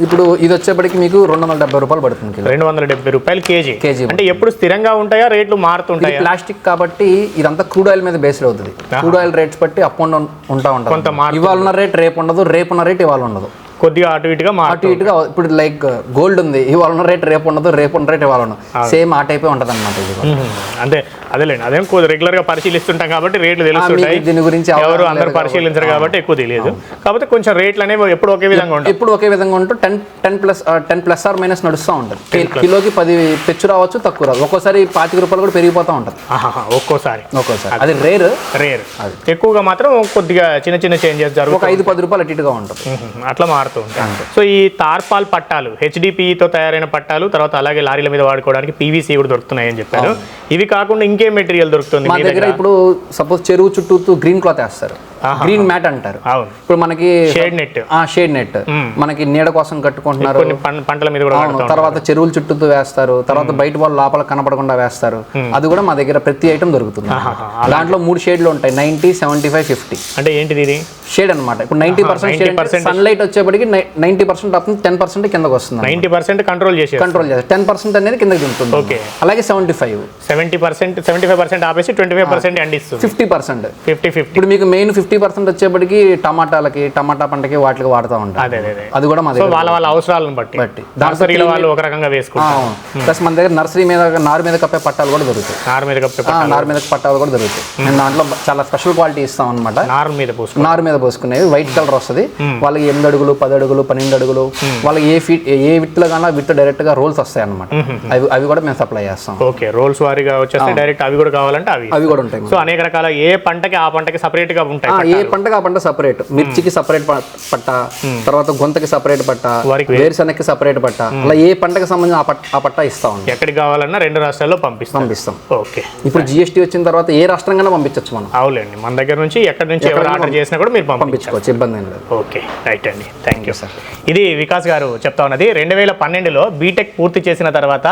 ఇప్పుడు ఇది వచ్చేప్పటికి మీకు రెండు వందల డెబ్బై రూపాయలు పడుతుంది రెండు వందల డెబ్బై రూపాయలు కేజీ. కేజీ అంటే ఎప్పుడు స్థిరంగా ఉంటాయా రేట్లు మారుతుంటాయా? ప్లాస్టిక్ కాబట్టి ఇదంతా క్రూడ్ ఆయిల్ మీద బేస్డ్ అవుతుంది. క్రూడ్ ఆయిల్ రేట్స్ బట్టి అప్ అండ్ డౌన్ ఉంటా ఉంటుంది ఇవాళ ఉన్న రేట్ రేపు ఉండదు రేపు ఉన్న రేట్ ఇవాళ ఉండదు. కొద్దిగా అటు ఇటుగా అటు ఇటుగా ఇప్పుడు లైక్ గోల్డ్ ఉంది ఇవాళ ఉన్న రేట్ రేపు ఉండదు రేపు ఉన్న రేట్ ఇవాళ సేమ్ ఆ టైపే ఉంటుంది అనమాట ఇది. అంతే అదేలేండి. అదేం రెగ్యులర్గా పరిశీలిస్తుంటాం కాబట్టి రేట్లు తెలుస్తుంటాయి. దీని గురించి ఎవరు అందరూ పరిశీలించరు కాబట్టి ఎక్కువ తెలియదు. కాకపోతే కొంచెం రేట్లు అనేవి ఎప్పుడు ఒకే విధంగా ఉంటాయి. ఎప్పుడు ఒకే విధంగా ఉంటూ ten ten plus ten plus or minus నడుస్తూ ఉంటుంది. కిలోకి పది పెచ్చు రావచ్చు తక్కువ రావచ్చు. ఒక్కోసారి పాతిక రూపాయలు కూడా పెరిగిపోతూ ఉంటుంది. ఒక్కోసారి. ఒక్కోసారి. అది రేర్. రేర్. ఎక్కువగా మాత్రం కొద్దిగా చిన్న చిన్న చేంజెస్ ఒక జరుగుతాయి ఐదు పది రూపాయలు అటు ఇటుగా ఉంటుంది. అట్లా మారుతూ ఉంటాయి. సో ఈ తార్పాల్ పట్టాలు హెచ్డిపితో తయారైన పట్టాలు తర్వాత అలాగే లారీల మీద వాడుకోవడానికి పీవీసీ కూడా దొరుకుతున్నాయని చెప్పారు. ఇవి కాకుండా ఇంకేం మెటీరియల్ దొరుకుతుంది మా దగ్గర ఇప్పుడు సపోజ్ చెరువు చుట్టూ గ్రీన్ క్లాత్ వేస్తారు. గ్రీన్ మ్యాట్ అంటారు. ఇప్పుడు మనకి షేడ్ నెట్. ఆ షేడ్ నెట్. మనకి నీడ కోసం కట్టుకుంటున్నారు. పంటల మీద కూడా తర్వాత చెరువుల చుట్టూ వేస్తారు. తర్వాత బయట వాళ్ళు లోపల కనపడకుండా వేస్తారు. అది కూడా మా దగ్గర ప్రతి ఐటమ్ దొరుకుతుంది. దాంట్లో మూడు షేడ్లు ఉంటాయి. Ninety seventy five fifty. అంటే ఏంటిది ఇది? షేడ్ అనమాట ఇప్పుడు ninety percent shade 90% sunlight వచ్చేప్పటికి నైన్టీ పర్సెంట్ వస్తుంది టెన్ పర్సెంట్ కిందకు వస్తుంది నైంటీ పర్సెంట్ కంట్రోల్ చేసేది కంట్రోల్ చేస్తారు. టెన్ పర్సెంట్ అనేది కిందకి దింపుతుంది Okay. అలాగే seventy five. Seventy percent seventy five percent ఆపేసి ట్వంటీ ఫైవ్ పర్సెంట్ అండిస్తుంది ఫిఫ్టీ పర్సెంట్. Fifty fifty. ఇప్పుడు మీకు మెయిన్ ఫిఫ్టీ పర్సెంట్ వచ్చేప్పటికి టమాటాలకి టమాటా పంటకి వాటికి వాడుతూ ఉంటారు. అదే అదే అదే. అది కూడా మా దగ్గర వాళ్ళ వాళ్ళ అవసరాలను బట్టి. బట్టి. నర్సరీలో వాళ్ళు ఒక రకంగా వేసుకుంటారు. ప్లస్ మన దగ్గర నర్సరీ మీద నారు మీద కప్పే పట్టాలు కూడా దొరుకుతాయి. నారు మీద కప్పే నారు మీద పట్టాలు కూడా దొరుకుతాయి. నేను దాంట్లో చాలా స్పెషల్ క్వాలిటీ ఇస్తాం అనమాట నారు మీద పూసుకుంటారు నారు మీద పోసుకునేవి. వైట్ కలర్ వస్తుంది. వాళ్ళకి ఎనిమిది అడుగులు పది అడుగులు పన్నెండు అడుగులు. వాళ్ళకి ఏ ఫీట్ ఏ విత్లో కానీ విత్ డైరెక్ట్గా రోల్స్ వస్తాయి అనమాట అవి అవి కూడా మేము సప్లై చేస్తాం. ఓకే. రోల్స్ వారీగా వచ్చేస్తే డైరెక్ట్ అవి కూడా కావాలంటే అవి. అవి కూడా ఉంటాయి. సో అనేక రకాల ఏ పంటకి ఆ పంటకి సపరేట్గా ఉంటాయి. ఏ పంటకి ఆ పంట సపరేట్ మిర్చికి సపరేట్ పట్ట తర్వాత గుంతకి సపరేట్ పట్ట వరికి వేరుశనగకి సపరేట్ పట్ట. అలా ఏ పంటకి సంబంధించిన ఆ పట్ట ఇస్తా ఉంటాం ఎక్కడికి కావాలన్నా రెండు రాష్ట్రాల్లో పంపిస్తాం. పంపిస్తాం. ఓకే. ఇప్పుడు జిఎస్టీ వచ్చిన తర్వాత ఏ రాష్ట్రం కన్నా పంపించవచ్చు మనం. అవునండి మన దగ్గర నుంచి ఎక్కడి నుంచి ఎవరు ఆర్డర్ చేసినా కూడా మీరు పంపించుకోవచ్చు. ఇబ్బంది లేదు. ఓకే. రైట్ అండి. Thank you sir. ఇది వికాస్ గారు చెప్తా ఉన్నది. రెండు వేల పన్నెండులో బీటెక్ పూర్తి చేసిన తర్వాత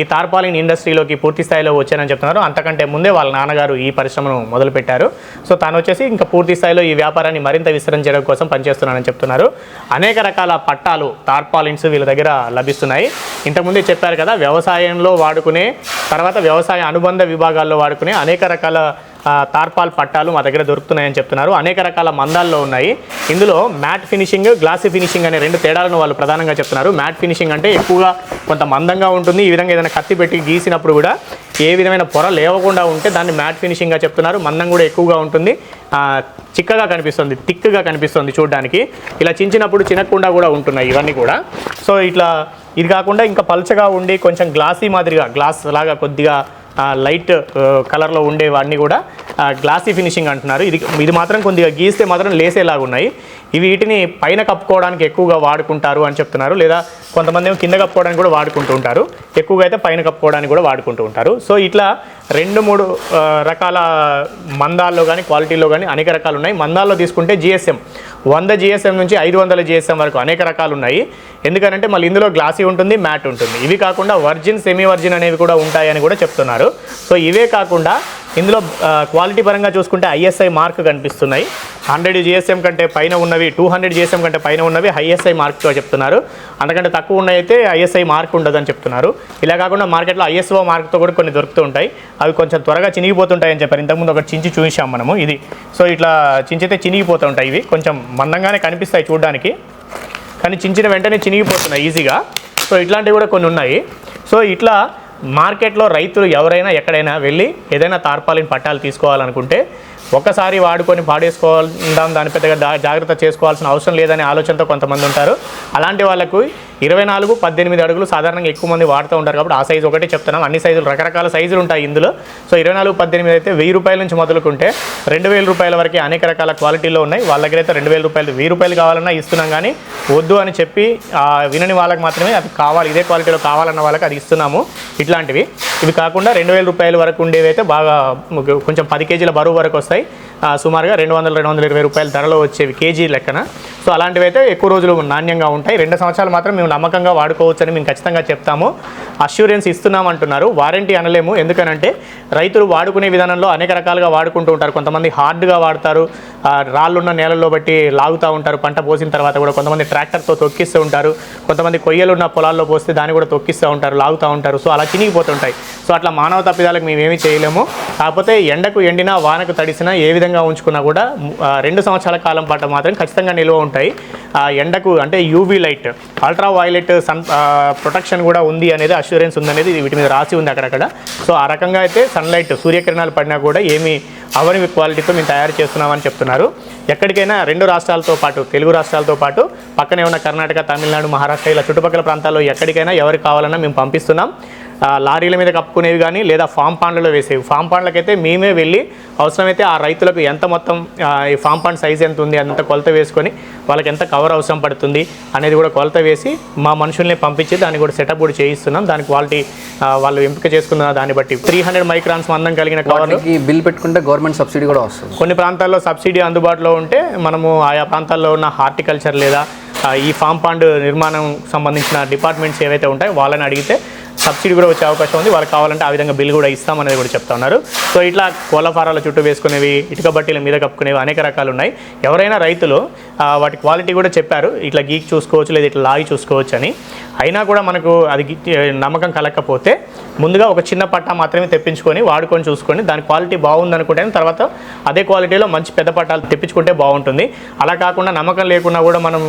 ఈ తార్పాలిన్ ఇండస్ట్రీలోకి పూర్తి స్థాయిలో వచ్చానని చెప్తున్నారు. అంతకంటే ముందే వాళ్ళ నాన్నగారు ఈ పరిశ్రమను మొదలుపెట్టారు. సో తాను వచ్చేసి ఇంకా పూర్తి పూర్తి స్థాయిలో ఈ వ్యాపారాన్ని మరింత విస్తరించడం కోసం పనిచేస్తున్నానని చెప్తున్నారు. అనేక రకాల పట్టాలు తార్పాలిన్స్ వీళ్ళ దగ్గర లభిస్తున్నాయి. ఇంతకుముందే చెప్పారు కదా వ్యవసాయంలో వాడుకునే తర్వాత వ్యవసాయ అనుబంధ విభాగాల్లో వాడుకునే అనేక రకాల తార్పాల్ పట్టాలు మా దగ్గర దొరుకుతున్నాయని చెప్తున్నారు. అనేక రకాల మందాల్లో ఉన్నాయి. ఇందులో మ్యాట్ ఫినిషింగ్ గ్లాసీ ఫినిషింగ్ అనే రెండు తేడాలను వాళ్ళు ప్రధానంగా చెప్తున్నారు. మ్యాట్ ఫినిషింగ్ అంటే ఎక్కువగా కొంత మందంగా ఉంటుంది. ఈ విధంగా ఏదైనా కత్తి పెట్టి గీసినప్పుడు కూడా ఏ విధమైన పొర లేవకుండా ఉంటే దాన్ని మ్యాట్ ఫినిషింగ్గా చెప్తున్నారు. మందం కూడా ఎక్కువగా ఉంటుంది. చిక్కగా కనిపిస్తుంది థిక్గా కనిపిస్తుంది చూడడానికి. ఇలా చించినప్పుడు చినకుండా కూడా ఉంటున్నాయి ఇవన్నీ కూడా. సో ఇట్లా ఇది కాకుండా ఇంకా పల్చగా ఉండి కొంచెం గ్లాసీ మాదిరిగా గ్లాస్ లాగా కొద్దిగా లైట్ కలర్లో ఉండేవన్నీ కూడా గ్లాసీ ఫినిషింగ్ అంటున్నారు. ఇది ఇది మాత్రం కొద్దిగా గీస్తే మాత్రం లేసేలాగా ఉన్నాయి ఇవి వీటిని పైన కప్పుకోవడానికి ఎక్కువగా వాడుకుంటారు అని చెప్తున్నారు. లేదా కొంతమంది ఏమో కింద కప్పుకోవడానికి కూడా వాడుకుంటూ ఉంటారు. ఎక్కువగా అయితే పైన కప్పుకోవడానికి కూడా వాడుకుంటూ ఉంటారు. సో ఇట్లా రెండు మూడు రకాల మందాల్లో కానీ క్వాలిటీలో కానీ అనేక రకాలు ఉన్నాయి. మందాల్లో తీసుకుంటే జిఎస్ఎం వంద జిఎస్ఎం నుంచి ఐదు వందల జిఎస్ఎం వరకు అనేక రకాలు ఉన్నాయి. ఎందుకంటే మళ్ళీ ఇందులో గ్లాసీ ఉంటుంది మ్యాట్ ఉంటుంది. ఇవి కాకుండా వర్జిన్ సెమీ వర్జిన్ అనేవి కూడా ఉంటాయని కూడా చెప్తున్నారు. సో ఇవే కాకుండా ఇందులో క్వాలిటీ పరంగా చూసుకుంటే ఐఎస్ఐ మార్క్ కనిపిస్తున్నాయి. హండ్రెడ్ జిఎస్ఎం కంటే పైన ఉన్నవి టూ హండ్రెడ్ జిఎస్ఎం కంటే పైన ఉన్నవి ఐఎస్ఐ మార్క్తో చెప్తున్నారు. అంతకంటే తక్కువ ఉన్నైతే ఐఎస్ఐ మార్క్ ఉండదని చెప్తున్నారు. ఇలా కాకుండా మార్కెట్లో ఐఎస్ఓ మార్క్తో కూడా కొన్ని దొరుకుతూ ఉంటాయి. అవి కొంచెం త్వరగా చినిగిపోతుంటాయని చెప్పారు. ఇంతకుముందు ఒకటి చించి చూసాం మనము ఇది. సో ఇట్లా చించితే చినిగిపోతూ ఉంటాయి ఇవి. కొంచెం మందంగానే కనిపిస్తాయి చూడడానికి. కానీ చించిన వెంటనే చినిగిపోతున్నాయి ఈజీగా. సో ఇట్లాంటివి కూడా కొన్ని ఉన్నాయి. సో ఇట్లా మార్కెట్లో రైతులు ఎవరైనా ఎక్కడైనా వెళ్ళి ఏదైనా తార్పాలిన్ పట్టాలు తీసుకోవాలనుకుంటే ఒక్కసారి వాడుకొని పాడేసుకోవాలి దాని పెద్దగా జా- జాగ్రత్త చేసుకోవాల్సిన అవసరం లేదనే ఆలోచనతో కొంతమంది ఉంటారు. అలాంటి వాళ్ళకు ఇరవై నాలుగు పద్దెనిమిది అడుగులు సాధారణంగా ఎక్కువ మంది వాడుతూ ఉంటారు కాబట్టి ఆ సైజు ఒకటి చెప్తున్నాం. అన్ని సైజులు రకరకాల సైజులు ఉంటాయి ఇందులో. సో ఇరవై నాలుగు పద్దెనిమిది అయితే వెయ్యి రూపాయల నుంచి మొదలుకుంటే రెండు వేల రూపాయల వరకు అనేక రకాల క్వాలిటీలో ఉన్నాయి. వాళ్ళ దగ్గర అయితే రెండు వేల రూపాయలు వెయ్యి రూపాయలు కావాలన్నా ఇస్తున్నాం కానీ వద్దు అని చెప్పి వినని వాళ్ళకి మాత్రమే అది కావాలి. ఇదే క్వాలిటీలో కావాలన్న వాళ్ళకి అది ఇస్తున్నాము ఇట్లాంటివి. ఇవి కాకుండా రెండు వేల రూపాయల వరకు ఉండేవి అయితే బాగా కొంచెం పది కేజీల బరువు వరకు వస్తాయి. సుమారుగా రెండు వందల రెండు వందల ఇరవై రూపాయల ధరలో వచ్చేవి కేజీ లెక్కన. సో అలాంటివి అయితే ఎక్కువ రోజులు నాణ్యంగా ఉంటాయి. రెండు సంవత్సరాలు మాత్రం మేము నమ్మకంగా వాడుకోవచ్చని మేము ఖచ్చితంగా చెప్తాము. అష్యూరెన్స్ ఇస్తున్నాం అంటున్నారు వారంటీ అనలేము. ఎందుకనంటే రైతులు వాడుకునే విధానంలో అనేక రకాలుగా వాడుకుంటూ ఉంటారు. కొంతమంది హార్డ్గా వాడతారు. రాళ్ళున్న నేలల్లో బట్టి లాగుతూ ఉంటారు. పంట పోసిన తర్వాత కూడా కొంతమంది ట్రాక్టర్తో తొక్కిస్తూ ఉంటారు. కొంతమంది కొయ్యలున్న పొలాల్లో పోస్తే దాన్ని కూడా తొక్కిస్తూ ఉంటారు లాగుతూ ఉంటారు. సో అలా చినిగిపోతుంటాయి. సో అట్లా మానవ తప్పిదాలకు మేము ఏమీ చేయలేము. కాకపోతే ఎండకు ఎండినా వానకు తడిసినా ఏ విధంగా ఉంచుకున్నా కూడా రెండు సంవత్సరాల కాలం పాటు మాత్రం ఖచ్చితంగా నిల్వ ఉంటాయి. ఆ ఎండకు అంటే UV light ultraviolet sun protection కూడా ఉంది అనేది అష్యూరెన్స్ ఉందనేది వీటి మీద రాసి ఉంది అక్కడక్కడ. సో ఆ రకంగా అయితే సన్లైట్ సూర్యకిరణాలు పడినా కూడా ఏమీ అవని క్వాలిటీతో మేము తయారు చేస్తున్నామని చెప్తున్నారు. ఎక్కడికైనా రెండు రాష్ట్రాలతో పాటు తెలుగు రాష్ట్రాలతో పాటు పక్కనే ఉన్న కర్ణాటక తమిళనాడు మహారాష్ట్ర ఇలా చుట్టుపక్కల ప్రాంతాల్లో ఎక్కడికైనా ఎవరికి కావాలన్నా మేము పంపిస్తున్నాం. లారీల మీద కప్పుకునేవి కానీ లేదా ఫామ్ పాండ్లలో వేసేవి. ఫామ్ పాండ్లకైతే మేమే వెళ్ళి అవసరమైతే ఆ రైతులకు ఎంత మొత్తం ఈ ఫామ్ పాండ్ సైజ్ ఎంత ఉంది అంత కొలత వేసుకొని వాళ్ళకి ఎంత కవర్ అవసరం పడుతుంది అనేది కూడా కొలత వేసి మా మనుషుల్ని పంపించి దాన్ని కూడా సెటప్ కూడా చేయిస్తున్నాం. దాని క్వాలిటీ వాళ్ళు ఎంపిక చేసుకున్న దాన్ని బట్టి త్రీ హండ్రెడ్ మైక్రాన్స్ మందం కలిగిన వాటికి బిల్ పెట్టుకుంటే గవర్నమెంట్ సబ్సిడీ కూడా వస్తుంది. కొన్ని ప్రాంతాల్లో సబ్సిడీ అందుబాటులో ఉంటే మనము ఆయా ప్రాంతాల్లో ఉన్న హార్టికల్చర్ లేదా ఈ ఫామ్ పాండ్ నిర్మాణం సంబంధించిన డిపార్ట్మెంట్స్ ఏవైతే ఉంటాయో వాళ్ళని అడిగితే సబ్సిడీ కూడా వచ్చే అవకాశం ఉంది. వాళ్ళకి కావాలంటే ఆ విధంగా బిల్ కూడా ఇస్తామనేది కూడా చెప్తా ఉన్నారు. సో ఇట్లా కోళ్ళ ఫారాల చుట్టూ వేసుకునేవి ఇటుక బట్టీల మీద కప్పుకునేవి అనేక రకాలు ఉన్నాయి. ఎవరైనా రైతులు వాటి క్వాలిటీ కూడా చెప్పారు. ఇట్లా గీక్ చూసుకోవచ్చు లేదా ఇట్లా లాగి చూసుకోవచ్చు అని. అయినా కూడా మనకు అది నమ్మకం కలగకపోతే ముందుగా ఒక చిన్న పట్టా మాత్రమే తెప్పించుకొని వాడుకొని చూసుకొని దాని క్వాలిటీ బాగుంది అనుకుంటే తర్వాత అదే క్వాలిటీలో మంచి పెద్ద పట్టాలు తెప్పించుకుంటే బాగుంటుంది. అలా కాకుండా నమ్మకం లేకున్నా కూడా మనం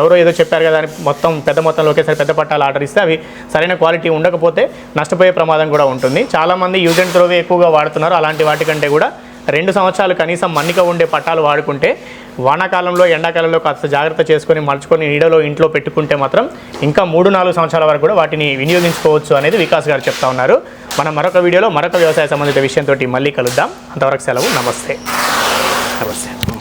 ఎవరో ఏదో చెప్పారు కదా మొత్తం పెద్ద మొత్తంలో ఒకేసారి పెద్ద పట్టాలు ఆర్డర్ ఇస్తే అవి సరైన క్వాలిటీ ఉండకపోతే నష్టపోయే ప్రమాదం కూడా ఉంటుంది. చాలామంది యూజ్ అండ్ త్రోవే ఎక్కువగా వాడుతున్నారు. అలాంటి వాటికంటే కూడా రెండు సంవత్సరాలు కనీసం మన్నిక ఉండే పట్టాలు వాడుకుంటే వానాకాలంలో ఎండాకాలంలో కాస్త జాగ్రత్త చేసుకొని మలుచుకొని నీడలో ఇంట్లో పెట్టుకుంటే మాత్రం ఇంకా మూడు నాలుగు సంవత్సరాల వరకు కూడా వాటిని వినియోగించుకోవచ్చు అనేది వికాస్ గారు చెప్తా ఉన్నారు. మనం మరొక వీడియోలో మరొక వ్యవసాయ సంబంధిత విషయంతో మళ్ళీ కలుద్దాం. అంతవరకు సెలవు. నమస్తే. నమస్తే.